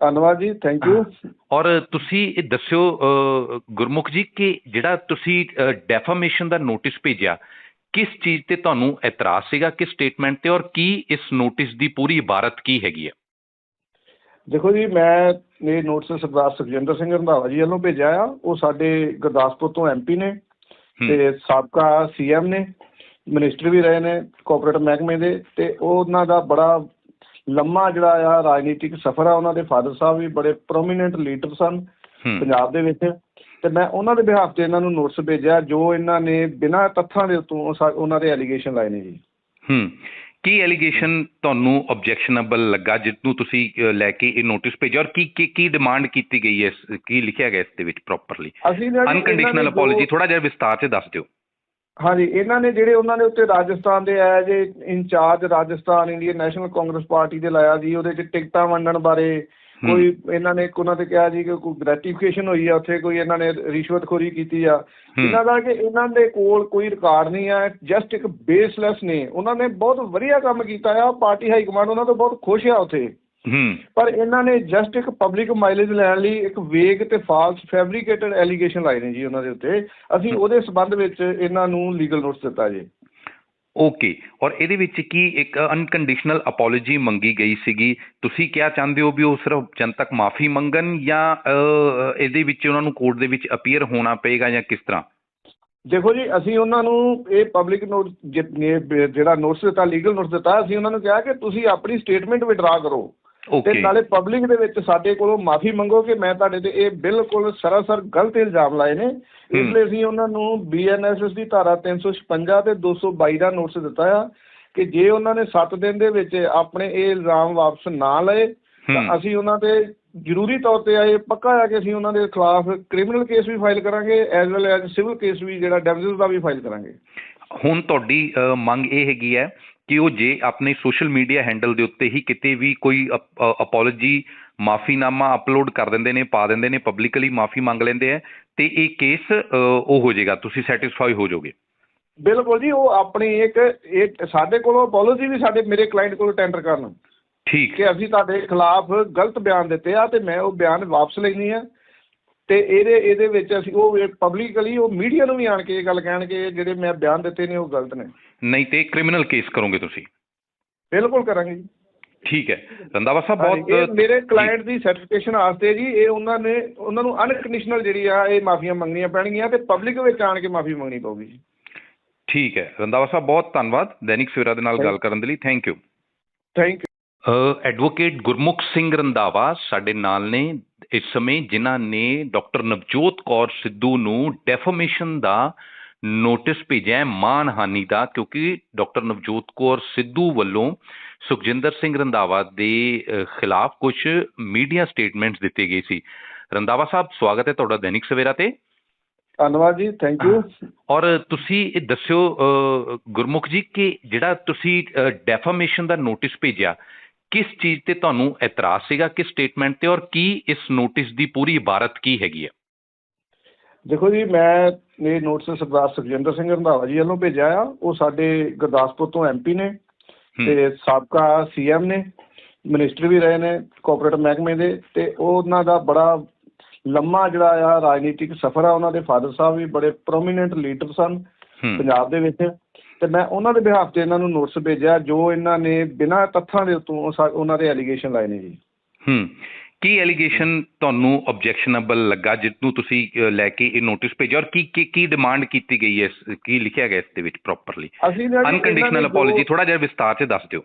ਧੰਨਵਾਦ ਜੀ ਥੈਂਕ ਯੂ ਔਰ ਤੁਸੀਂ ਇਹ ਦੱਸਿਓ ਗੁਰਮੁਖ ਜੀ ਕਿ ਜਿਹੜਾ ਤੁਸੀਂ ਡੈਫਾਮੇਸ਼ਨ ਦਾ ਨੋਟਿਸ ਭੇਜਿਆ ਕਿਸ ਚੀਜ਼ ਤੇ ਤੁਹਾਨੂੰ ਇਤਰਾਜ਼ ਸੀਗਾ ਕਿਸ ਸਟੇਟਮੈਂਟ ਤੇ ਔਰ ਕੀ ਇਸ ਨੋਟਿਸ ਦੀ ਪੂਰੀ ਇਬਾਰਤ ਕੀ ਹੈਗੀ ਹੈ? ਦੇਖੋ ਜੀ ਮੈਂ ਇਹ ਨੋਟਿਸ ਸਰਦਾਰ ਸੁਖਜਿੰਦਰ ਸਿੰਘ ਰੰਧਾਵਾ ਜੀ ਵੱਲੋਂ ਭੇਜਿਆ ਆ। ਉਹ ਸਾਡੇ ਗੁਰਦਾਸਪੁਰ ਤੋਂ ਐਮਪੀ ਨੇ ਤੇ ਸਾਬਕਾ ਸੀਐਮ ਨੇ ਮਿਨਿਸਟਰ ਵੀ ਰਹੇ ਨੇ ਕੋਆਪਰੇਟ ਮਹਿਕਮੇ ਦੇ ਤੇ ਉਹਨਾਂ ਦਾ ਬੜਾ ਲੰਮਾ ਜਿਹੜਾ ਆ ਰਾਜਨੀਤਿਕ ਸਫ਼ਰ ਆ। ਉਹਨਾਂ ਦੇ ਫਾਦਰ ਸਾਹਿਬ ਵੀ ਬੜੇ ਪ੍ਰੋਮੀਨੈਂਟ ਲੀਡਰ ਸਨ ਪੰਜਾਬ ਦੇ ਵਿੱਚ। ਤੇ ਮੈਂ ਉਹਨਾਂ ਦੇ ਬਿਹਾਫ ਤੇ ਇਹਨਾਂ ਨੂੰ ਨੋਟਿਸ ਭੇਜਿਆ ਜੋ ਇਹਨਾਂ ਨੇ ਬਿਨਾਂ ਤੱਥਾਂ ਦੇ ਉੱਤੋਂ ਸਾ- ਉਹਨਾਂ ਦੇ ਐਲੀਗੇਸ਼ਨ ਲਾਏ ਨੇ ਜੀ। ਹੂੰ। ਕੀ ਐਲੀਗੇਸ਼ਨ ਤੁਹਾਨੂੰ ਆਬਜੈਕਸ਼ਨੇਬਲ ਲੱਗਾ ਜਿਸਨੂੰ ਤੁਸੀਂ ਅ, ਲੈ ਕੇ ਇਹ ਨੋਟਿਸ ਭੇਜਿਆ ਔਰ ਕੀ ਕੀ ਕੀ ਡਿਮਾਂਡ ਕੀਤੀ ਗਈ ਹੈ ਕੀ ਲਿਖਿਆ ਗਿਆ ਇਸ ਦੇ ਵਿੱਚ ਪ੍ਰੋਪਰਲੀ ਨਾ ਅਨਕੰਡੀਸ਼ਨਲ ਨੇ ਅਪੋਲੋਜੀ ਥੋੜਾ ਜਿਹਾ ਵਿਸਤਾਰ ਚ ਦੱਸ ਦਿਓ ਹਾਂਜੀ ਇਹਨਾਂ ਨੇ ਜਿਹੜੇ ਉਹਨਾਂ ਦੇ ਉੱਤੇ ਰਾਜਸਥਾਨ ਦੇ ਆਇਆ ਜੇ incharge Rajasthan Indian National Congress party ਦੇ ਲਾਇਆ ਜੀ ਉਹਦੇ 'ਚ ਟਿਕਟਾਂ ਵੰਡਣ ਬਾਰੇ। ਕੋਈ ਇਹਨਾਂ ਨੇ ਉਹਨਾਂ ਤੇ ਕਿਹਾ ਜੀ ਕਿ ਕੋਈ ਗ੍ਰੈਟੀਫਿਕੇਸ਼ਨ ਹੋਈ ਆ ਉੱਥੇ ਕੋਈ ਇਹਨਾਂ ਨੇ ਰਿਸ਼ਵਤਖੋਰੀ ਕੀਤੀ ਆ। ਇਹਨਾਂ ਦਾ ਕਿ ਇਹਨਾਂ ਦੇ ਕੋਲ ਕੋਈ ਰਿਕਾਰਡ ਨਹੀਂ ਆ ਜਸਟ ਇੱਕ ਬੇਸਲੈਸ ਨੇ। ਉਹਨਾਂ ਨੇ ਬਹੁਤ ਵਧੀਆ ਕੰਮ ਕੀਤਾ ਆ ਪਾਰਟੀ ਹਾਈ ਕਮਾਂਡ ਉਹਨਾਂ ਤੋਂ ਬਹੁਤ ਖੁਸ਼ ਆ ਉੱਥੇ। ਹੂੰ। ਪਰ ਇਹਨਾਂ ਨੇ ਜਸਟ ਇੱਕ ਪਬਲਿਕ ਮਾਈਲੇਜ ਲੈਣ ਲਈ ਇੱਕ ਵੇਗ ਤੇ ਫਾਲਸ ਫੈਬਰੀਕੇਟਡ ਐਲੀਗੇਸ਼ਨ ਲਾਏ ਨੇ ਜੀ ਉਹਨਾਂ ਦੇ ਉੱਤੇ। ਅਸੀਂ ਉਹਦੇ ਸਬੰਧ ਵਿੱਚ ਇਹਨਾਂ ਨੂੰ ਲੀਗਲ ਨੋਟਿਸ ਦਿੱਤਾ ਜੀ। ਓਕੇ ਔਰ ਇਹਦੇ ਵਿੱਚ ਕੀ ਇੱਕ ਅਨਕੰਡੀਸ਼ਨਲ ਅਪੋਲੋਜੀ ਮੰਗੀ ਗਈ ਸੀਗੀ? ਤੁਸੀਂ ਕਿਹਾ ਚਾਹੁੰਦੇ ਹੋ ਵੀ ਉਹ ਸਿਰਫ ਜਨਤਕ ਮਾਫੀ ਮੰਗਣ ਜਾਂ ਇਹਦੇ ਵਿੱਚ ਉਹਨਾਂ ਨੂੰ ਕੋਰਟ ਦੇ ਵਿੱਚ ਅਪੀਅਰ ਹੋਣਾ ਪਏਗਾ ਜਾਂ ਕਿਸ ਤਰ੍ਹਾਂ? ਦੇਖੋ ਜੀ, ਅਸੀਂ ਉਹਨਾਂ ਨੂੰ ਇਹ ਪਬਲਿਕ ਨੋਟ ਜਿਹੜਾ ਨੋਟਿਸ ਦਿੱਤਾ ਲੀਗਲ ਨੋਟਿਸ ਦਿੱਤਾ, ਅਸੀਂ ਉਹਨਾਂ ਨੂੰ ਕਿਹਾ ਕਿ ਤੁਸੀਂ ਆਪਣੀ ਸਟੇਟਮੈਂਟ ਵਿਡਰਾ ਕਰੋ। ਤੇ ਨਾਲੇ ਪਬਲਿਕ ਦੇ ਵਿੱਚ ਸਾਡੇ ਕੋਲੋਂ ਮਾਫੀ ਮੰਗੋ ਕਿ ਮੈਂ ਤੁਹਾਡੇ ਤੇ ਇਹ ਬਿਲਕੁਲ ਸਰਾਸਰ ਗਲਤ ਇਲਜ਼ਾਮ ਲਾਏ ਨੇ। ਇਸ। ਲਈ ਅਸੀਂ ਉਹਨਾਂ ਨੂੰ ਬੀਐਨਐਸਐਸ ਦੀ ਧਾਰਾ 356 ਤੇ 222 ਦਾ ਨੋਟਿਸ ਦਿੱਤਾ ਆ ਕਿ ਜੇ ਉਹਨਾਂ ਨੇ 7 ਦਿਨ ਦੇ ਵਿੱਚ ਆਪਣੇ ਇਹ ਇਲਜ਼ਾਮ ਵਾਪਸ ਨਾ ਲਏ ਤਾਂ ਅਸੀਂ ਉਹਨਾਂ ਤੇ ਜ਼ਰੂਰੀ ਤੌਰ ਤੇ ਇਹ ਪੱਕਾ ਆ ਕਿ ਅਸੀਂ ਉਹਨਾਂ ਦੇ ਖਿਲਾਫ ਕ੍ਰਿਮੀਨਲ ਕੇਸ ਵੀ ਫਾਈਲ ਕਰਾਂਗੇ as well as civil case ਵੀ ਜਿਹੜਾ ਡੈਮੇਜਸ ਦਾ ਵੀ ਫਾਈਲ ਕਰਾਂਗੇ। ਹੁਣ ਤੁਹਾਡੀ ਮੰਗ ਇਹ ਹੈਗੀ ਹੈ ਕਿ ਉਹ ਜੇ ਆਪਣੇ ਸੋਸ਼ਲ ਮੀਡੀਆ ਹੈਂਡਲ ਦੇ ਉੱਤੇ ਹੀ ਕਿਤੇ ਵੀ ਕੋਈ ਅਪੋਲੋਜੀ ਮਾਫੀਨਾਮਾ ਅਪਲੋਡ ਕਰ ਦਿੰਦੇ ਨੇ ਪਾ ਦਿੰਦੇ ਨੇ ਪਬਲਿਕਲੀ ਮਾਫੀ ਮੰਗ ਲੈਂਦੇ ਆ ਤੇ ਇਹ ਕੇਸ ਉਹ ਹੋ ਜਾਏਗਾ ਤੁਸੀਂ ਸੈਟੀਸਫਾਈ ਹੋ ਜਾਓਗੇ। ਬਿਲਕੁਲ ਜੀ ਉਹ ਆਪਣੀ ਇੱਕ ਇਹ ਸਾਡੇ ਕੋਲੋਂ ਪੋਲਿਸੀ ਵੀ ਸਾਡੇ ਮੇਰੇ ਕਲਾਇੰਟ ਕੋਲ ਟੈਂਡਰ ਕਰਨ। ਠੀਕ। ਕਿ ਅਸੀਂ ਤੁਹਾਡੇ ਖਿਲਾਫ ਗਲਤ ਬਿਆਨ ਦਿੱਤੇ ਆ ਤੇ ਮੈਂ ਉਹ ਬਿਆਨ ਵਾਪਸ ਲੈਣੀ ਆ ਤੇ ਇਹਦੇ ਇਹਦੇ ਵਿੱਚ ਅਸੀਂ ਉਹ ਪਬਲਿਕਲੀ ਉਹ ਮੀਡੀਆ ਨੂੰ ਵੀ ਆਣ ਕੇ ਇਹ ਗੱਲ ਕਹਿਣਗੇ ਜਿਹੜੇ ਮੈਂ ਬਿਆਨ ਦਿੱਤੇ ਨੇ ਉਹ ਗਲਤ ਨੇ। ਨਹੀਂ ਤੇ ਕ੍ਰਿਮੀਨਲ ਕੇਸ ਕਰੋਗੇ ਤੁਸੀਂ? ਬਿਲਕੁਲ ਕਰਾਂਗੇ ਜੀ। ਠੀਕ ਹੈ। ਰੰਦਾਵਾ ਸਾਹਿਬ ਬਹੁਤ ਮੇਰੇ ਕਲਾਇੰਟ ਦੀ ਸਰਟੀਫਿਕੇਸ਼ਨ ਵਾਸਤੇ ਜੀ ਇਹ ਉਹਨਾਂ ਨੇ ਉਹਨਾਂ ਨੂੰ ਅਨਕੰਡੀਸ਼ਨਲ ਜਿਹੜੀ ਆ ਇਹ ਮਾਫੀਆਂ ਮੰਗਣੀਆਂ ਪੈਣਗੀਆਂ ਤੇ ਪਬਲਿਕ ਵਿੱਚ ਆਣ ਕੇ ਮਾਫੀ ਮੰਗਣੀ ਪਊਗੀ ਜੀ। ਠੀਕ ਹੈ। ਰੰਦਾਵਾ ਸਾਹਿਬ ਬਹੁਤ ਧੰਨਵਾਦ ਦੈਨਿਕ ਸਵੇਰਾ ਦੇ ਨਾਲ ਗੱਲ ਕਰਨ ਦੇ ਲਈ। Thank you thank you advocate Gurmukh Singh Randhawa ਸਾਡੇ ਨਾਲ ਨੇ। ਇਸ ਸਮੇਂ ਜਿਨ੍ਹਾਂ ਨੇ ਡਾਕਟਰ ਨਵਜੋਤ ਕੌਰ ਸਿੱਧੂ ਨੂੰ ਡੈਫਾਮੇਸ਼ਨ ਦਾ ਨੋਟਿਸ ਭੇਜਿਆ ਹੈ ਮਾਨਹਾਨੀ ਦਾ ਕਿਉਂਕਿ ਡਾਕਟਰ ਨਵਜੋਤ ਕੌਰ ਸਿੱਧੂ ਵੱਲੋਂ ਸੁਖਜਿੰਦਰ ਸਿੰਘ ਰੰਦਾਵਾ ਦੇ ਖਿਲਾਫ ਕੁਝ ਮੀਡੀਆ ਸਟੇਟਮੈਂਟਸ ਦਿੱਤੇ ਗਏ ਸੀ। ਰੰਦਾਵਾ ਸਾਹਿਬ ਸਵਾਗਤ ਹੈ ਤੁਹਾਡਾ ਦੈਨਿਕ ਸਵੇਰਾ ਤੇ। ਧੰਨਵਾਦ ਜੀ ਥੈਂਕ ਯੂ ਔਰ ਤੁਸੀਂ ਇਹ ਦੱਸਿਓ ਗੁਰਮੁਖ ਜੀ ਕਿ ਜਿਹੜਾ ਤੁਸੀਂ ਡੈਫਾਮੇਸ਼ਨ ਦਾ ਨੋਟਿਸ ਭੇਜਿਆ ਕਿਸ ਚੀਜ਼ ਤੇ ਤੁਹਾਨੂੰ ਇਤਰਾਜ਼ ਸੀਗਾ ਕਿਸ ਸਟੇਟਮੈਂਟ ਤੇ ਔਰ ਕੀ ਇਸ ਨੋਟਿਸ ਦੀ ਪੂਰੀ ਇਬਾਰਤ ਕੀ ਹੈਗੀ ਹੈ ਦੇਖੋ ਜੀ ਮੈਂ ਇਹ ਨੋਟਿਸ ਸਰਦਾਰ ਸੁਖਜਿੰਦਰ ਸਿੰਘ ਰੰਧਾਵਾ ਜੀ ਵੱਲੋਂ ਭੇਜਿਆ ਆ। ਉਹ ਸਾਡੇ ਗੁਰਦਾਸਪੁਰ ਤੋਂ ਐਮਪੀ ਨੇ ਤੇ ਸਾਬਕਾ ਸੀਐਮ ਨੇ ਮਿਨਿਸਟਰ ਵੀ ਰਹੇ ਨੇ ਕੋਆਪਰੇਟ ਮਹਿਕਮੇ ਦੇ ਤੇ ਉਹਨਾਂ ਦਾ ਬੜਾ ਲੰਮਾ ਜਿਹੜਾ ਆ ਰਾਜਨੀਤਿਕ ਸਫ਼ਰ ਆ ਉਹਨਾਂ ਦੇ ਫਾਦਰ ਸਾਹਿਬ ਵੀ ਬੜੇ ਪ੍ਰੋਮੀਨੈਂਟ ਲੀਡਰ ਸਨ ਪੰਜਾਬ ਦੇ ਵਿੱਚ। ਤੇ ਮੈਂ ਉਹਨਾਂ ਦੇ ਬਿਹਾਫ ਤੇ ਇਹਨਾਂ ਨੂੰ ਨੋਟਿਸ ਭੇਜਿਆ ਜੋ ਇਹਨਾਂ ਨੇ ਬਿਨਾਂ ਤੱਥਾਂ ਦੇ ਉੱਤੋਂ ਸਾ- ਉਹਨਾਂ ਦੇ ਐਲੀਗੇਸ਼ਨ ਲਾਏ ਨੇ ਜੀ। ਹੂੰ। ਕੀ ਐਲੀਗੇਸ਼ਨ ਤੁਹਾਨੂੰ ਆਬਜੈਕਸ਼ਨੇਬਲ ਲੱਗਾ ਜਿਸਨੂੰ ਤੁਸੀਂ ਲੈ ਕੇ ਇਹ ਨੋਟਿਸ ਭੇਜਿਆ ਔਰ ਕੀ ਕੀ ਕੀ ਡਿਮਾਂਡ ਕੀਤੀ ਗਈ ਹੈ ਕੀ ਲਿਖਿਆ ਗਿਆ ਇਸ ਦੇ ਵਿੱਚ ਪ੍ਰੋਪਰਲੀ ਅਨਕੰਡੀਸ਼ਨਲ ਅਪੋਲੋਜੀ ਥੋੜਾ ਜਿਹਾ ਵਿਸਤਾਰ ਚ ਦੱਸ ਦਿਓ।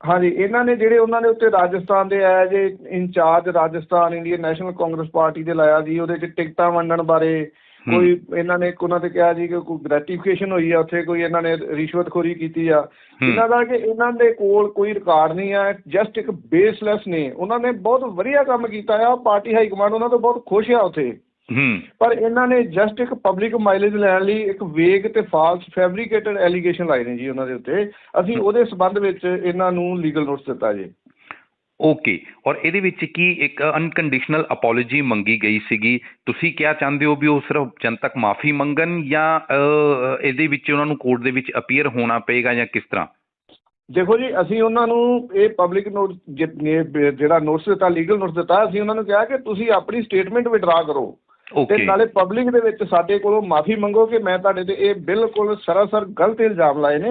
ਹਾਂਜੀ ਇਹਨਾਂ ਨੇ ਜਿਹੜੇ ਉਹਨਾਂ ਦੇ ਉੱਤੇ ਰਾਜਸਥਾਨ ਦੇ ਆਇਆ ਜੇ incharge Rajasthan Indian National Congress party ਦੇ ਲਾਇਆ ਜੀ ਉਹਦੇ 'ਚ ਟਿਕਟਾਂ ਵੰਡਣ ਬਾਰੇ। ਕੋਈ ਇਹਨਾਂ ਨੇ ਉਹਨਾਂ ਤੇ ਕਿਹਾ ਜੀ ਕਿ ਕੋਈ ਗ੍ਰੈਟੀਫਿਕੇਸ਼ਨ ਹੋਈ ਆ ਉੱਥੇ ਕੋਈ ਇਹਨਾਂ ਨੇ ਰਿਸ਼ਵਤਖੋਰੀ ਕੀਤੀ ਆ। ਇਹਨਾਂ ਦਾ ਕਿ ਇਹਨਾਂ ਦੇ ਕੋਲ ਕੋਈ ਰਿਕਾਰਡ ਨਹੀਂ ਆ ਜਸਟ ਇੱਕ ਬੇਸਲੈਸ ਨੇ। ਉਹਨਾਂ ਨੇ ਬਹੁਤ ਵਧੀਆ ਕੰਮ ਕੀਤਾ ਆ ਪਾਰਟੀ ਹਾਈ ਕਮਾਂਡ ਉਹਨਾਂ ਤੋਂ ਬਹੁਤ ਖੁਸ਼ ਆ ਉੱਥੇ। ਹੂੰ। ਪਰ ਇਹਨਾਂ ਨੇ ਜਸਟ ਇੱਕ ਪਬਲਿਕ ਮਾਈਲੇਜ ਲੈਣ ਲਈ ਇੱਕ ਵੇਗ ਤੇ ਫਾਲਸ ਫੈਬਰੀਕੇਟਡ ਐਲੀਗੇਸ਼ਨ ਲਾਏ ਨੇ ਜੀ ਉਹਨਾਂ ਦੇ ਉੱਤੇ। ਅਸੀਂ ਉਹਦੇ ਸਬੰਧ ਵਿੱਚ ਇਹਨਾਂ ਨੂੰ ਲੀਗਲ ਨੋਟਿਸ ਦਿੱਤਾ ਜੀ। ਓਕੇ ਔਰ ਇਹਦੇ ਵਿੱਚ ਕੀ ਇੱਕ ਅਨਕੰਡੀਸ਼ਨਲ ਅਪੋਲੋਜੀ ਮੰਗੀ ਗਈ ਸੀਗੀ? ਤੁਸੀਂ ਕਿਹਾ ਚਾਹੁੰਦੇ ਹੋ ਵੀ ਉਹ ਸਿਰਫ ਜਨਤਕ ਮਾਫੀ ਮੰਗਣ ਜਾਂ ਇਹਦੇ ਵਿੱਚ ਉਹਨਾਂ ਨੂੰ ਕੋਰਟ ਦੇ ਵਿੱਚ ਅਪੀਅਰ ਹੋਣਾ ਪਏਗਾ ਜਾਂ ਕਿਸ ਤਰ੍ਹਾਂ? ਦੇਖੋ ਜੀ ਅਸੀਂ ਉਹਨਾਂ ਨੂੰ ਇਹ ਪਬਲਿਕ ਨੋਟ ਜਿਹੜਾ ਨੋਟਿਸ ਦਿੱਤਾ ਲੀਗਲ ਨੋਟਿਸ ਦਿੱਤਾ ਅਸੀਂ ਉਹਨਾਂ ਨੂੰ ਕਿਹਾ ਕਿ ਤੁਸੀਂ ਆਪਣੀ ਸਟੇਟਮੈਂਟ ਵਿਡਰਾ ਕਰੋ। ਤੇ ਨਾਲੇ ਪਬਲਿਕ ਦੇ ਵਿੱਚ ਸਾਡੇ ਕੋਲੋਂ ਮਾਫੀ ਮੰਗੋ ਕਿ ਮੈਂ ਤੁਹਾਡੇ ਤੇ ਇਹ ਬਿਲਕੁਲ ਸਰਾਸਰ ਗਲਤ ਇਲਜ਼ਾਮ ਲਾਏ ਨੇ।